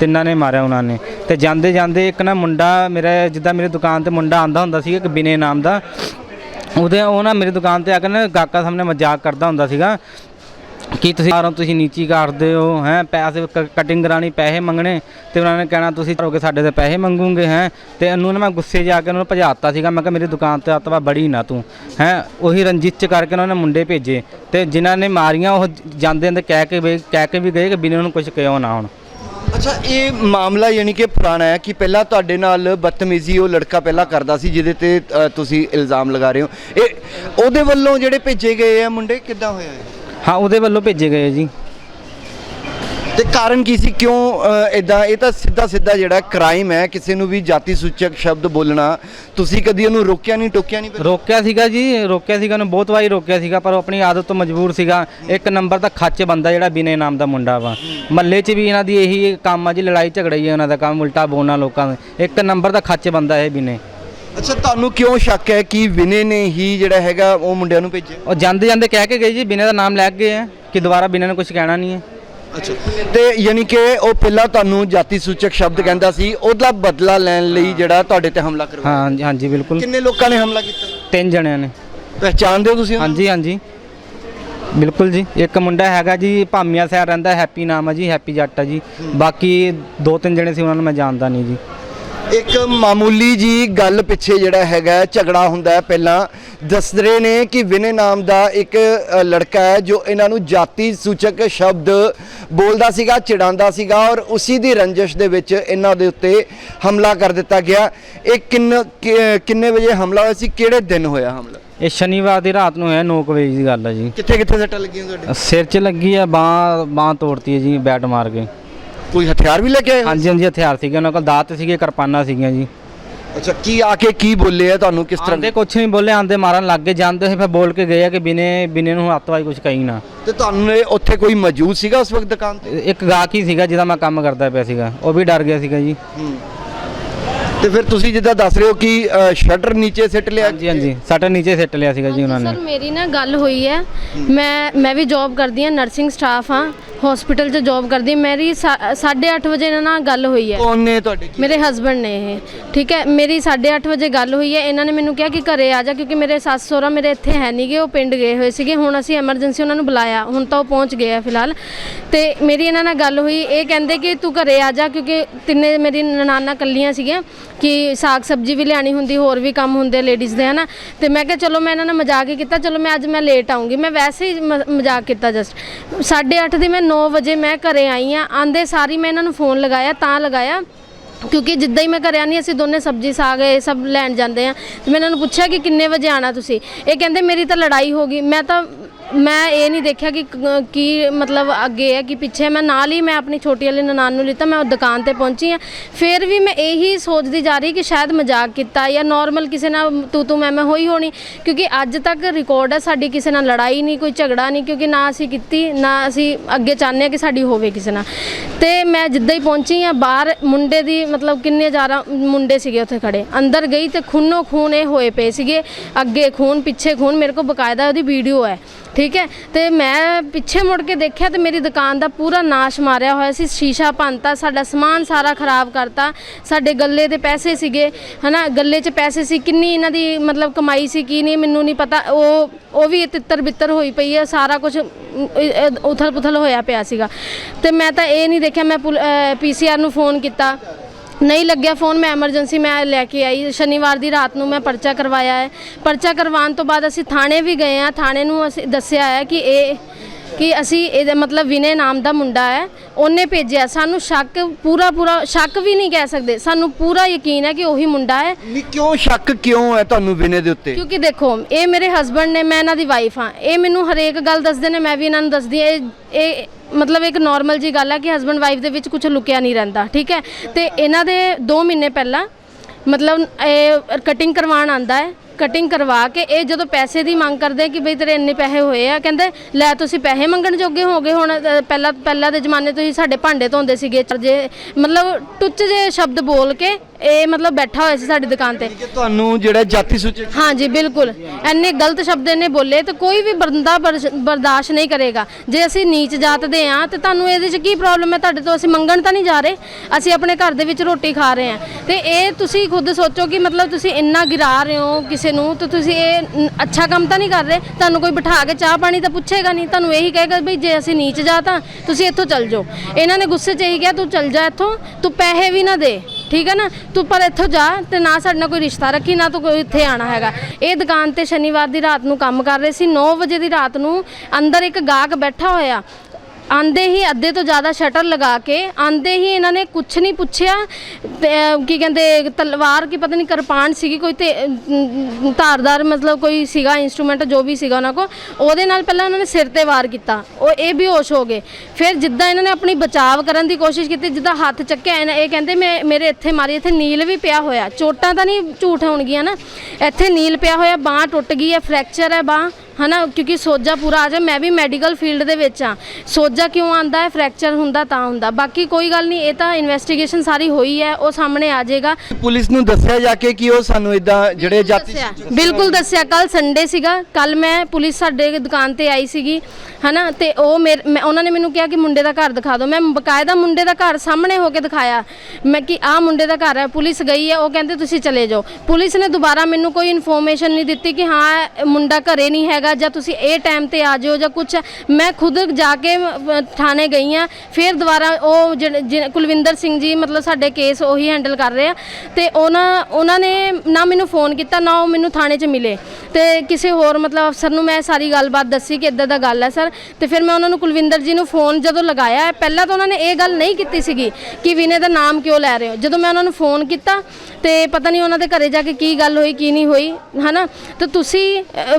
ਤਿੰਨਾਂ ਨੇ ਮਾਰਿਆ ਉਹਨਾਂ ਨੇ। ਤੇ ਜਾਂਦੇ ਜਾਂਦੇ ਇੱਕ ਨਾ ਮੁੰਡਾ ਮੇਰਾ, ਜਿੱਦਾਂ ਮੇਰੀ ਦੁਕਾਨ ਤੇ ਮੁੰਡਾ ਆਂਦਾ ਹੁੰਦਾ ਸੀਗਾ, ਇੱਕ ਬਿਨੇ ਨਾਮ ਦਾ, ਉਹਦੇ, ਉਹ ਨਾ ਮੇਰੀ ਦੁਕਾਨ ਤੇ ਆ ਕੇ ਨਾ ਗਾਹਕਾਂ ਸਾਹਮਣੇ ਮਜ਼ਾਕ ਕਰਦਾ ਹੁੰਦਾ ਸੀਗਾ ਕੀ ਤੁਸੀਂ ਆਰੋਂ ਤੁਸੀਂ ਨੀਚੀ ਕਰਦੇ ਹੋ, ਹੈ? ਪੈਸੇ ਕਟਿੰਗ ਕਰਾਣੀ ਪੈਸੇ ਮੰਗਣੇ ਤੇ ਉਹਨਾਂ ਨੇ ਕਹਿਣਾ ਤੁਸੀਂ ਕਰੋਗੇ ਸਾਡੇ ਤੇ ਪੈਸੇ ਮੰਗੂਗੇ, ਹੈ? ਤੇ ਇਹਨੂੰ ਨਾ ਮੈਂ ਗੁੱਸੇ ਜਾ ਕੇ ਉਹਨਾਂ ਉਹਨੂੰ ਭਜਾਤਾ ਸੀਗਾ, ਮੈਂ ਕਿਹਾ ਮੇਰੀ ਦੁਕਾਨ ਤੇ ਆਤਵਾ ਬੜੀ ਨਾ ਤੂੰ, ਹੈ? ਉਹੀ ਰੰਜਿਤ ਚ ਕਰਕੇ ਉਹਨਾਂ ਨੇ ਮੁੰਡੇ ਭੇਜੇ ਤੇ ਜਿਨ੍ਹਾਂ ਨੇ ਮਾਰੀਆਂ ਉਹ ਜਾਂਦੇ ਜਾਂਦੇ ਕਹਿ ਕੇ ਵੀ, ਕਹਿ ਕੇ ਵੀ ਗਏ ਕਿ ਬਿਨਾਂ ਨੂੰ ਕੁਝ ਕਿਉਂ ਨਾ ਹੁਣ। ਅੱਛਾ, ਇਹ ਮਾਮਲਾ ਯਾਨੀ ਕਿ ਪੁਰਾਣਾ ਹੈ ਕਿ ਪਹਿਲਾਂ ਤੁਹਾਡੇ ਨਾਲ ਬਦਤਮੀਜ਼ੀ ਉਹ ਲੜਕਾ ਪਹਿਲਾਂ ਕਰਦਾ ਸੀ ਜਿਹਦੇ ਤੇ ਤੁਸੀਂ ਇਲਜ਼ਾਮ ਲਗਾ ਰਹੇ ਹੋ। ਇਹ ਉਹਦੇ ਵੱਲੋਂ ਜਿਹੜੇ ਭੇਜੇ ਗਏ ਆ ਮੁੰਡੇ, ਕਿੱਦਾਂ ਹੋਇਆ ਇਹ? ਹਾਂ ਉਹਦੇ ਵੱਲੋਂ ਭੇਜੇ ਗਏ ਜੀ। ਤੇ ਕਾਰਨ ਕੀ ਸੀ? ਕਿਉਂ ਇਦਾਂ ਇਹ ਤਾਂ ਸਿੱਧਾ ਸਿੱਧਾ ਜਿਹੜਾ ਕ੍ਰਾਈਮ ਹੈ ਕਿਸੇ ਨੂੰ ਵੀ ਜਾਤੀ ਸੂਚਕ ਸ਼ਬਦ ਬੋਲਣਾ ਤੁਸੀਂ ਕਦੀ ਉਹਨੂੰ ਰੋਕਿਆ ਨਹੀਂ ਟੋਕਿਆ ਨਹੀਂ? ਰੋਕਿਆ ਸੀਗਾ ਜੀ ਰੋਕਿਆ ਸੀਗਾ ਉਹਨੂੰ ਬਹੁਤ ਵਾਰੀ ਰੋਕਿਆ ਸੀਗਾ ਪਰ ਉਹ ਆਪਣੀ ਆਦਤ ਤੋਂ ਮਜਬੂਰ ਸੀਗਾ। ਇੱਕ ਨੰਬਰ ਦਾ ਖੱਚ ਬੰਦਾ ਜਿਹੜਾ ਬਿਨੇ ਨਾਮ ਦਾ ਮੁੰਡਾ ਵਾ। ਮੱਲੇ 'ਚ ਵੀ ਇਹਨਾਂ ਦੀ ਇਹੀ ਕੰਮ ਆ ਜੀ ਲੜਾਈ ਝਗੜਾ ਹੀ ਹੈ ਉਹਨਾਂ ਦਾ ਕੰਮ ਉਲਟਾ ਬੋਲਣਾ ਲੋਕਾਂ ਦਾ। ਇੱਕ ਨੰਬਰ ਦਾ ਖੱਚ ਬੰਦਾ ਇਹ ਬਿਨੇ। ਅੱਛਾ ਤੁਹਾਨੂੰ ਕਿਉਂ ਸ਼ੱਕ ਹੈ ਕਿ ਵਿਨੇ ਨੇ ਹੀ ਜਿਹੜਾ ਹੈਗਾ ਉਹ ਮੁੰਡਿਆਂ ਨੂੰ ਭੇਜਿਆ? ਉਹ ਜਾਂਦੇ ਜਾਂਦੇ ਕਹਿ ਕੇ ਗਏ ਜੀ ਬਿਨੇ ਦਾ ਨਾਮ ਲੈ ਕੇ ਗਏ ਆ ਕਿ ਦੁਬਾਰਾ ਬਿਨੇ ਨੇ ਕੁਝ ਕਹਿਣਾ ਨਹੀਂ ਹੈ। ਅੱਛਾ ਤੇ ਯਾਨੀ ਕਿ ਉਹ ਪਹਿਲਾਂ ਤੁਹਾਨੂੰ ਜਾਤੀ ਸੂਚਕ ਸ਼ਬਦ ਕਹਿੰਦਾ ਸੀ ਉਹਦਾ ਬਦਲਾ ਲੈਣ ਲਈ ਜਿਹੜਾ ਤੁਹਾਡੇ ਤੇ ਹਮਲਾ ਕਰਵਾਇਆ। ਹਾਂ ਹਾਂਜੀ ਹਾਂਜੀ ਬਿਲਕੁਲ। ਕਿੰਨੇ ਲੋਕਾਂ ਨੇ ਹਮਲਾ ਕੀਤਾ? ਤਿੰਨ ਜਣਿਆਂ ਨੇ। ਪਹਿਚਾਣਦੇ ਹੋ ਤੁਸੀਂ? ਹਾਂਜੀ ਹਾਂਜੀ। ਬਿਲਕੁਲ ਜੀ ਇੱਕ ਮੁੰਡਾ ਹੈਗਾ ਜੀ ਭਾਮੀਆ ਸਾਹਿਬ ਰਹਿੰਦਾ ਹੈਪੀ ਨਾਮ ਹੈ ਜੀ ਹੈਪੀ ਜੱਟ ਆ ਜੀ। ਬਾਕੀ ਦੋ ਤਿੰਨ ਜਣੇ ਸੀ ਉਹਨਾਂ ਨੂੰ ਮੈਂ ਜਾਣਦਾ ਨਹੀਂ ਜੀ। ਇੱਕ ਮਾਮੂਲੀ ਜੀ ਗੱਲ ਪਿੱਛੇ ਜਿਹੜਾ ਹੈਗਾ ਹੈ, ਝਗੜਾ ਹੁੰਦਾ ਹੈ ਪਹਿਲਾਂ। ਦੱਸ ਰਹੇ ਨੇ ਕਿ ਵਿਨੇ ਨਾਮ ਦਾ ਇੱਕ ਲੜਕਾ ਹੈ ਜੋ ਇਹਨਾਂ ਨੂੰ ਜਾਤੀ ਸੂਚਕ ਸ਼ਬਦ ਬੋਲਦਾ ਸੀਗਾ ਚਿੜਾਉਂਦਾ ਸੀਗਾ ਔਰ ਉਸੇ ਦੀ ਰੰਜਿਸ਼ ਦੇ ਵਿੱਚ ਇਹਨਾਂ ਦੇ ਉੱਤੇ ਹਮਲਾ ਕਰ ਦਿੱਤਾ ਗਿਆ। ਇਹ ਕਿੰਨ ਕਿੰਨੇ ਵਜੇ ਹਮਲਾ ਹੋਇਆ ਸੀ? ਕਿਹੜੇ ਦਿਨ ਹੋਇਆ ਹਮਲਾ? ਇਹ ਸ਼ਨੀਵਾਰ ਦੀ ਰਾਤ ਨੂੰ ਹੈ 9 ਵਜੇ ਦੀ ਗੱਲ ਹੈ ਜੀ। ਕਿੱਥੇ ਕਿੱਥੇ ਸੱਟਾਂ ਲੱਗੀਆਂ ਤੁਹਾਡੇ ਸਿਰ 'ਚ ਲੱਗੀ ਆ ਬਾਹ ਬਾਹ ਤੋੜਤੀ ਹੈ ਜੀ ਬੈਟ ਮਾਰ ਕੇ। ਕੋਈ ਹਥਿਆਰ ਵੀ ਲੈ ਕੇ ਆਏ ਹੋ? ਹਾਂਜੀ ਹਾਂਜੀ ਹਥਿਆਰ ਸੀਗੇ ਉਹਨਾਂ ਕੋਲ ਦਾਤ ਸੀਗੇ ਕਿਰਪਾਨਾਂ ਸੀਗੀਆਂ ਜੀ। ਅੱਛਾ ਕੀ ਆ ਕੇ ਕੀ ਬੋਲੇ ਆ ਤੁਹਾਨੂੰ ਕਿਸ ਤਰ੍ਹਾਂ ਆਂਦੇ ਕੁਛ ਨਹੀਂ ਬੋਲੇ ਆਂਦੇ ਮਾਰਨ ਲੱਗ ਗਏ ਜਾਂਦੇ ਹੋਏ ਫਿਰ ਬੋਲ ਕੇ ਗਏ ਆ ਕਿ ਬਿਨੇ ਬਿਨੇ ਨੂੰ ਹੱਥਵਾਈ ਕੁਛ ਕਹੀ ਨਾ। ਤੇ ਤੁਹਾਨੂੰ ਇਹ ਉੱਥੇ ਕੋਈ ਮੌਜੂਦ ਸੀਗਾ ਉਸ ਵਕਤ ਦੁਕਾਨ ਤੇ? ਇੱਕ ਗਾਹਕ ਹੀ ਸੀਗਾ ਜਿਹਦਾ ਮੈਂ ਕੰਮ ਕਰਦਾ ਪਿਆ ਸੀਗਾ ਉਹ ਵੀ ਡਰ ਗਿਆ ਸੀਗਾ ਜੀ। ਤੇ ਫਿਰ ਤੁਸੀਂ ਜਿੱਦਾਂ ਦੱਸ ਰਹੇ ਹੋ ਕਿ ਸ਼ਟਰ ਨੀਚੇ ਸਿੱਟ ਲਿਆ? ਹਾਂਜੀ ਹਾਂਜੀ ਸੱਟ ਨੀਚੇ ਸਿੱਟ ਲਿਆ ਸੀਗਾ ਜੀ ਉਹਨਾਂ ਨੇ। ਸਰ ਮੇਰੀ ਨਾ ਗੱਲ ਹੋਈ ਹੈ। ਮੈਂ ਮੈਂ ਵੀ ਜੌਬ ਕਰਦੀ ਹਾਂ ਨਰਸਿੰਗ ਸਟਾਫ ਹਾਂ। ਹਸਪੀਟਲ 'ਚ ਜੌਬ ਕਰਦੀ ਮੇਰੀ 8:30 ਵਜੇ ਇਹਨਾਂ ਨਾਲ ਗੱਲ ਹੋਈ ਹੈ। ਕੌਣ ਨੇ ਤੁਹਾਡੇ ਕੀ? ਮੇਰੇ ਹਸਬੰਡ ਨੇ ਇਹ ਠੀਕ ਹੈ? ਮੇਰੀ 8:30 ਵਜੇ ਗੱਲ ਹੋਈ ਹੈ। ਇਹਨਾਂ ਨੇ ਮੈਨੂੰ ਕਿਹਾ ਕਿ ਘਰੇ ਆ ਜਾ ਕਿਉਂਕਿ ਮੇਰੇ ਸੱਸ ਸਹੁਰਾ ਮੇਰੇ ਇੱਥੇ ਹੈ ਨਹੀਂਗੇ ਉਹ ਪਿੰਡ ਗਏ ਹੋਏ ਸੀਗੇ। ਹੁਣ ਅਸੀਂ ਐਮਰਜੈਂਸੀ ਉਹਨਾਂ ਨੂੰ ਬੁਲਾਇਆ ਹੁਣ ਤਾਂ ਉਹ ਪਹੁੰਚ ਗਏ ਆ ਫਿਲਹਾਲ। ਤੇ ਮੇਰੀ ਇਹਨਾਂ ਨਾਲ ਗੱਲ ਹੋਈ ਇਹ ਕਹਿੰਦੇ ਕਿ ਤੂੰ ਘਰੇ ਆ ਜਾ ਕਿਉਂਕਿ ਤਿੰਨੇ ਮੇਰੀ ਨਨਾਨਾ ਕੱਲੀਆਂ ਸੀਗੀਆਂ ਕਿ ਸਾਗ ਸਬਜ਼ੀ ਵੀ ਲਿਆਣੀ ਹੁੰਦੀ ਹੋਰ ਵੀ ਕੰਮ ਹੁੰਦੇ ਲੇਡੀਜ਼ ਦੇ ਹਨਾ? ਤੇ ਮੈਂ ਕਿਹਾ ਚਲੋ ਮੈਂ ਇਹਨਾਂ ਨਾਲ ਮਜ਼ਾਕ ਹੀ ਕੀਤਾ ਚਲੋ ਮੈਂ ਅੱਜ ਮੈਂ ਲੇਟ ਆਉਂਗੀ ਮੈਂ ਵੈਸੇ ਹੀ ਮਜ਼ਾਕ ਕੀਤਾ ਜਸਟ 8:30 ਦੀ ਮੈਂ 9 ਵਜੇ ਮੈਂ ਘਰੇ ਆਈ ਆ ਆਂਦੇ ਸਾਰੀ ਮੈਂ ਇਹਨਾਂ ਨੂੰ ਫੋਨ ਲਗਾਇਆ, ਤਾਂ ਲਗਾਇਆ। ਕਿਉਂਕਿ ਜਿੱਦਾਂ ਹੀ ਮੈਂ ਘਰੇ ਆਨੀ ਅਸੀਂ ਦੋਨੇ ਸਬਜ਼ੀ ਸਾਗ, ਇਹ ਸਭ ਲੈਣ ਜਾਂਦੇ ਆ ਤੇ ਮੈਂ ਇਹਨਾਂ ਨੂੰ ਪੁੱਛਿਆ ਕਿ ਕਿੰਨੇ ਵਜੇ ਆਣਾ ਤੁਸੀਂ? ਇਹ ਕਹਿੰਦੇ, ਮੇਰੀ ਤਾਂ ਲੜਾਈ ਹੋ ਗਈ। ਮੈਂ ਤਾਂ ਮੈਂ ਇਹ ਨਹੀਂ ਦੇਖਿਆ ਕਿ ਕੀ ਮਤਲਬ ਅੱਗੇ ਹੈ, ਕਿ ਪਿੱਛੇ ਹੈ। ਮੈਂ ਨਾਲ ਹੀ ਮੈਂ ਆਪਣੀ ਛੋਟੀ ਵਾਲੀ ਨਨਾਣ ਨੂੰ ਲਿੱਤਾ, ਮੈਂ ਉਹ ਦੁਕਾਨ ਤੇ ਪਹੁੰਚੀ ਆ ਫਿਰ ਵੀ ਮੈਂ ਇਹੀ ਸੋਚਦੀ ਜਾ ਰਹੀ ਕਿ ਸ਼ਾਇਦ ਮਜ਼ਾਕ ਕੀਤਾ ਜਾਂ ਨਾਰਮਲ ਕਿਸੇ ਨਾਲ ਤੂੰ ਤੂੰ ਮੈਂ ਮੈਂ ਹੋਈ ਹੋਣੀ, ਕਿਉਂਕਿ ਅੱਜ ਤੱਕ ਰਿਕਾਰਡ ਹੈ ਸਾਡੀ ਕਿਸੇ ਨਾਲ ਲੜਾਈ ਨਹੀਂ, ਕੋਈ ਝਗੜਾ ਨਹੀਂ, ਕਿਉਂਕਿ ਨਾ ਅਸੀਂ ਕੀਤੀ, ਨਾ ਅਸੀਂ ਅੱਗੇ ਚਾਹੁੰਦੇ ਹਾਂ ਕਿ ਸਾਡੀ ਹੋਵੇ ਕਿਸੇ ਨਾਲ। ਤੇ ਮੈਂ ਜਿੱਦਾਂ ਹੀ ਪਹੁੰਚੀ ਆ ਬਾਹਰ ਮੁੰਡੇ ਦੀ ਮਤਲਬ ਕਿੰਨੇ ਜ਼ਿਆਦਾ ਮੁੰਡੇ ਸੀਗੇ ਉੱਥੇ ਖੜੇ। ਅੰਦਰ ਗਈ ਤੇ ਖੂਨੋ ਖੂਨ ਇਹ ਹੋਏ ਪਏ ਸੀਗੇ, ਅੱਗੇ ਖੂਨ, ਪਿੱਛੇ ਖੂਨ, ਮੇਰੇ ਕੋਲ ਬਕਾਇਦਾ ਉਹਦੀ ਵੀਡੀਓ ਹੈ। ਠੀਕ ਹੈ? ਤੇ ਮੈਂ ਪਿੱਛੇ ਮੁੜ ਕੇ ਦੇਖਿਆ ਤੇ ਮੇਰੀ ਦੁਕਾਨ ਦਾ ਪੂਰਾ ਨਾਸ਼ ਮਾਰਿਆ ਹੋਇਆ ਸੀ। ਸ਼ੀਸ਼ਾ ਭੰਨਤਾ, ਸਾਡਾ ਸਮਾਨ ਸਾਰਾ ਖਰਾਬ ਕਰਤਾ। ਸਾਡੇ ਗੱਲੇ ਦੇ ਪੈਸੇ ਸੀਗੇ, ਹਨਾ? ਗੱਲੇ 'ਚ ਪੈਸੇ ਸੀ, ਕਿੰਨੀ ਇਹਨਾਂ ਦੀ ਮਤਲਬ ਕਮਾਈ ਸੀ, ਕੀ ਨਹੀਂ, ਮੈਨੂੰ ਨਹੀਂ ਪਤਾ। ਉਹ ਉਹ ਵੀ ਤਿੱਤਰ ਬਿੱਤਰ ਹੋਈ ਪਈ ਹੈ, ਸਾਰਾ ਕੁਝ ਉਥਲ ਪੁਥਲ ਹੋਇਆ ਪਿਆ ਸੀਗਾ। ਤੇ ਮੈਂ ਤਾਂ ਇਹ ਨਹੀਂ ਦੇਖਿਆ, ਮੈਂ ਪੀਸੀਆਰ ਨੂੰ ਫੋਨ ਕੀਤਾ। ਨਹੀਂ ਲੱਗਿਆ ਫੋਨ, ਮੈਂ ਐਮਰਜੈਂਸੀ ਮੈਂ ਲੈ ਕੇ ਆਈ। ਸ਼ਨੀਵਾਰ ਦੀ ਰਾਤ ਨੂੰ ਮੈਂ ਪਰਚਾ ਕਰਵਾਇਆ ਹੈ। ਪਰਚਾ ਕਰਵਾਉਣ ਤੋਂ ਬਾਅਦ ਅਸੀਂ ਥਾਣੇ ਵੀ ਗਏ ਆ ਥਾਣੇ ਨੂੰ ਅਸੀਂ ਦੱਸਿਆ ਹੈ ਕਿ ਇਹ ਕਿ ਅਸੀਂ ਇਹਦਾ ਮਤਲਬ ਵਿਨੇ ਨਾਮ ਦਾ ਮੁੰਡਾ ਹੈ ਉਹਨੇ ਭੇਜਿਆ। ਸਾਨੂੰ ਸ਼ੱਕ ਪੂਰਾ ਪੂਰਾ ਸ਼ੱਕ ਵੀ ਨਹੀਂ ਕਹਿ ਸਕਦੇ। ਸਾਨੂੰ ਪੂਰਾ ਯਕੀਨ ਹੈ ਕਿ ਉਹੀ ਮੁੰਡਾ ਹੈ। ਨਹੀਂ ਕਿਉਂ ਸ਼ੱਕ ਕਿਉਂ ਹੈ ਤੁਹਾਨੂੰ ਵਿਨੇ ਦੇ ਉੱਤੇ? ਕਿਉਂਕਿ ਦੇਖੋ ਇਹ ਮੇਰੇ ਹਸਬੰਡ ਨੇ ਮੈਂ ਇਹਨਾਂ ਦੀ ਵਾਈਫ ਹਾਂ। ਇਹ ਮੈਨੂੰ ਹਰੇਕ ਗੱਲ ਦੱਸਦੇ ਨੇ ਮੈਂ ਵੀ ਇਹਨਾਂ ਨੂੰ ਦੱਸਦੀ ਹਾਂ। ਇਹ ਇਹ ਮਤਲਬ ਇੱਕ ਨਾਰਮਲ ਜੀ ਗੱਲ ਹੈ ਕਿ ਹਸਬੰਡ ਵਾਈਫ ਦੇ ਵਿੱਚ ਕੁਝ ਲੁਕਿਆ ਨਹੀਂ ਰਹਿੰਦਾ ਠੀਕ ਹੈ? ਤੇ ਇਹਨਾਂ ਦੇ 2 ਮਹੀਨੇ ਪਹਿਲਾਂ ਮਤਲਬ ਇਹ ਕਟਿੰਗ ਕਰਵਾਉਣ ਆਂਦਾ ਹੈ। ਕਟਿੰਗ ਕਰਵਾ ਕੇ ਇਹ ਜਦੋਂ ਪੈਸੇ ਦੀ ਮੰਗ ਕਰਦੇ ਕਿ ਬਈ ਤੇਰੇ ਇੰਨੇ ਪੈਸੇ ਹੋਏ ਆ, ਕਹਿੰਦੇ, ਲੈ ਤੁਸੀਂ ਪੈਸੇ ਮੰਗਣ ਜੋਗੇ ਹੋਗੇ ਹੁਣ ਪਹਿਲਾਂ ਪਹਿਲਾਂ ਦੇ ਜ਼ਮਾਨੇ ਤੋਂ ਹੀ ਸਾਡੇ ਭਾਂਡੇ ਧੋਂਦੇ ਸੀਗੇ, ਜੇ, ਮਤਲਬ ਟੁੱਚ ਜੇ ਸ਼ਬਦ ਬੋਲ ਕੇ ਇਹ ਮਤਲਬ ਬੈਠਾ ਹੋਇਆ ਸੀ ਸਾਡੀ ਦੁਕਾਨ ਤੇ। ਕਿ ਤੁਹਾਨੂੰ ਜਿਹੜਾ ਜਾਤੀ ਸੂਚਕ ਹਾਂਜੀ ਬਿਲਕੁਲ। ਐਨੇ ਗਲਤ ਸ਼ਬਦ ਇਹਨੇ ਬੋਲੇ ਤੇ ਕੋਈ ਵੀ ਬੰਦਾ ਬਰਸ਼- ਬਰਦਾਸ਼ਤ ਨਹੀਂ ਕਰੇਗਾ। ਜੇ ਅਸੀਂ ਨੀਚ ਜਾਤ ਦੇ ਆ ਤੇ ਤੁਹਾਨੂੰ ਇਹਦੇ 'ਚ ਕੀ ਪ੍ਰੋਬਲਮ ਹੈ? ਤੁਹਾਡੇ ਤੋਂ ਅਸੀਂ ਮੰਗਣ ਤਾਂ ਨਹੀਂ ਜਾ ਰਹੇ। ਅਸੀਂ ਆਪਣੇ ਘਰ ਦੇ ਵਿੱਚ ਰੋਟੀ ਖਾ ਰਹੇ ਆ। ਤੇ ਇਹ ਤੁਸੀਂ ਖੁਦ ਸੋਚੋ ਕਿ ਮਤਲਬ ਤੁਸੀਂ ਇੰਨਾ ਗਿਰਾ ਰਹੇ ਹੋ ਕਿਸੇ ਨੂੰ ਤੇ ਤੁਸੀਂ ਇਹ ਨ- ਅੱਛਾ ਕੰਮ ਤਾਂ ਨਹੀਂ ਕਰ ਰਹੇ? ਤੁਹਾਨੂੰ ਕੋਈ ਬਿਠਾ ਕੇ ਚਾਹ ਪਾਣੀ ਤਾਂ ਪੁੱਛੇਗਾ ਨਹੀਂ। ਤੁਹਾਨੂੰ ਇਹੀ ਕਹੇਗਾ ਬਈ ਜੇ ਅਸੀਂ ਨੀਚ ਜਾਤ ਆ ਤੁਸੀਂ ਇੱਥੋਂ ਚੱਲ ਜਾਓ। ਇਹਨਾਂ ਨੇ ਗੁੱਸੇ 'ਚ ਇਹੀ ਕਿਹਾ ਤੂੰ ਚੱਲ ਜਾ ਇੱਥੋਂ। ਤੂੰ ਪੈਸੇ ਵੀ ਨਾ ਦੇ। ਠੀਕ ਹੈ ਨਾ? ਤੂੰ ਪਰ ਇੱਥੋਂ ਜਾ ਤੇ ਨਾ ਸਾਡੇ ਨਾਲ ਕੋਈ ਰਿਸ਼ਤਾ ਰੱਖੀ, ਨਾ ਤੂੰ ਕੋਈ ਇੱਥੇ ਆਣਾ ਹੈਗਾ। ਇਹ ਦੁਕਾਨ ਤੇ ਸ਼ਨੀਵਾਰ ਦੀ ਰਾਤ ਨੂੰ ਕੰਮ ਕਰ ਰਹੇ ਸੀ। 9 ਵਜੇ ਦੀ ਰਾਤ ਨੂੰ ਅੰਦਰ ਇੱਕ ਗਾਹਕ ਬੈਠਾ ਹੋਇਆ। ਆਂਦੇ ਹੀ ਅੱਧੇ ਤੋਂ ਜ਼ਿਆਦਾ ਸ਼ਟਰ ਲਗਾ ਕੇ ਆਂਦੇ ਹੀ ਇਹਨਾਂ ਨੇ ਕੁਝ ਨਹੀਂ ਪੁੱਛਿਆ। ਤੇ, ਅਹ, ਕੀ ਕਹਿੰਦੇ ਤਲਵਾਰ ਕੀ ਪਤਾ ਨਹੀਂ ਕਿਰਪਾਨ ਸੀਗੀ ਕੋਈ ਤੇ ਅਮ, ਧਾਰਦਾਰ ਮਤਲਬ ਕੋਈ ਸੀਗਾ ਇਨਸਟਰੂਮੈਂਟ ਜੋ ਵੀ ਸੀਗਾ ਉਹਨਾਂ ਕੋ ਉਹਦੇ ਨਾਲ ਪਹਿਲਾਂ ਉਹਨਾਂ ਨੇ ਸਿਰ ਤੇ ਵਾਰ ਕੀਤਾ। ਉਹ ਇਹ ਬੇਹੋਸ਼ ਹੋ ਗਏ। ਫਿਰ ਜਿੱਦਾਂ ਇਹਨਾਂ ਨੇ ਆਪਣੀ ਬਚਾਵ ਕਰਨ ਦੀ ਕੋਸ਼ਿਸ਼ ਕੀਤੀ ਜਿੱਦਾਂ ਹੱਥ ਚੱਕਿਆ ਇਹਨਾਂ- ਇਹ ਕਹਿੰਦੇ ਮੈਂ ਮੇਰੇ ਇੱਥੇ ਮਾਰੀ ਇੱਥੇ ਨੀਲ ਵੀ ਪਿਆ ਹੋਇਆ। ਚੋਟਾਂ ਤਾਂ ਨਹੀਂ ਝੂਠ ਹੋਣਗੀਆਂ ਨਾ। ਇੱਥੇ ਨੀਲ ਪਿਆ ਹੋਇਆ ਬਾਂਹ ਟੁੱਟ ਗਈ ਹੈ ਫ੍ਰੈਕਚਰ ਹੈ ਬਾਂਹ। ਹਨਾ ਕਿਉਂਕਿ ਸੋਜਾ ਪੂਰਾ ਆ ਜਾ ਮੈਂ ਵੀ ਮੈਡੀਕਲ ਫੀਲਡ ਦੇ ਵਿੱਚ ਆ ਸੋਜਾ ਕਿਉਂ ਆਂਦਾ ਹੈ? ਫ੍ਰੈਕਚਰ ਹੁੰਦਾ ਤਾਂ ਹੁੰਦਾ। ਬਾਕੀ ਕੋਈ ਗੱਲ ਨਹੀਂ ਇਹ ਤਾਂ ਇਨਵੈਸਟੀਗੇਸ਼ਨ ਸਾਰੀ ਹੋਈ ਹੈ ਉਹ ਸਾਹਮਣੇ ਆ ਜਾਏਗਾ। ਪੁਲਿਸ ਨੂੰ ਦੱਸਿਆ ਜਾ ਕੇ ਕਿ ਉਹ ਸਾਨੂੰ ਇਦਾਂ ਜਿਹੜੇ ਜਾਤੀ ਬਿਲਕੁਲ ਦੱਸਿਆ। ਕੱਲ ਸੰਡੇ ਸੀਗਾ। ਕੱਲ ਮੈਂ ਪੁਲਿਸ ਸਾਡੇ ਦੁਕਾਨ ਤੇ ਆਈ ਸੀਗੀ ਹਨਾ ਤੇ ਉਹ ਮੇਰੇ ਮੈਂ ਉਹਨਾਂ ਨੇ ਮੈਨੂੰ ਕਿਹਾ ਕਿ ਮੁੰਡੇ ਦਾ ਘਰ ਦਿਖਾ ਦਿਓ। ਮੈਂ ਬਕਾਇਦਾ ਮੁੰਡੇ ਦਾ ਘਰ ਸਾਹਮਣੇ ਹੋ ਕੇ ਦਿਖਾਇਆ। ਮੈਂ ਕਿ ਆਹ ਮੁੰਡੇ ਦਾ ਘਰ ਹੈ ਪੁਲਿਸ ਗਈ ਹੈ ਉਹ ਕਹਿੰਦੇ ਤੁਸੀਂ ਚਲੇ ਜਾਓ। ਪੁਲਿਸ ਨੇ ਦੁਬਾਰਾ ਮੈਨੂੰ ਕੋਈ ਇਨਫੋਰਮੇਸ਼ਨ ਨਹੀਂ ਦਿੱਤੀ ਕਿ ਹਾਂ ਮੁੰਡਾ ਘਰੇ ਨਹੀਂ ਹੈਗਾ ਜਾਂ ਤੁਸੀਂ ਇਹ ਟਾਈਮ ਤੇ ਆ ਜਾਓ ਜਾਂ ਕੁਝ ਮੈਂ ਖੁਦ ਜਾ ਕੇ ਥਾਣੇ ਗਈ ਆ ਫਿਰ ਦੁਬਾਰਾ ਉਹ ਕੁਲਵਿੰਦਰ ਸਿੰਘ ਜੀ ਮਤਲਬ ਸਾਡੇ ਕੇਸ ਉਹੀ ਹੈਂਡਲ ਕਰ ਰਹੇ ਆ। ਤੇ ਉਹਨਾਂ ਉਹਨਾਂ ਨੇ ਨਾ ਮੈਨੂੰ ਫੋਨ ਕੀਤਾ, ਨਾ ਉਹ ਮੈਨੂੰ ਥਾਣੇ 'ਚ ਮਿਲੇ। ਤੇ ਕਿਸੇ ਹੋਰ ਮਤਲਬ ਅਫਸਰ ਨੂੰ ਮੈਂ ਸਾਰੀ ਗੱਲਬਾਤ ਦੱਸੀ ਕਿ ਇਦਾਂ ਦਾ ਗੱਲ ਹੈ ਸਰ। ਤੇ ਫਿਰ ਮੈਂ ਉਹਨਾਂ ਨੂੰ ਕੁਲਵਿੰਦਰ ਜੀ ਨੂੰ ਫੋਨ ਜਦੋਂ ਲਗਾਇਆ, ਪਹਿਲਾਂ ਤਾਂ ਉਹਨਾਂ ਨੇ ਇਹ ਗੱਲ ਨਹੀਂ ਕੀਤੀ ਸੀਗੀ ਕਿ ਵਿਨੇ ਦਾ ਨਾਮ ਕਿਉਂ ਲੈ ਰਹੇ ਹੋ। ਜਦੋਂ ਮੈਂ ਉਹਨਾਂ ਨੂੰ ਫੋਨ ਕੀਤਾ, ਤੇ ਪਤਾ ਨਹੀਂ ਉਹਨਾਂ ਦੇ ਘਰੇ ਜਾ ਕੇ ਕੀ ਗੱਲ ਹੋਈ, ਕੀ ਨਹੀਂ ਹੋਈ, ਹਨਾ? ਤੇ ਤੁਸੀਂ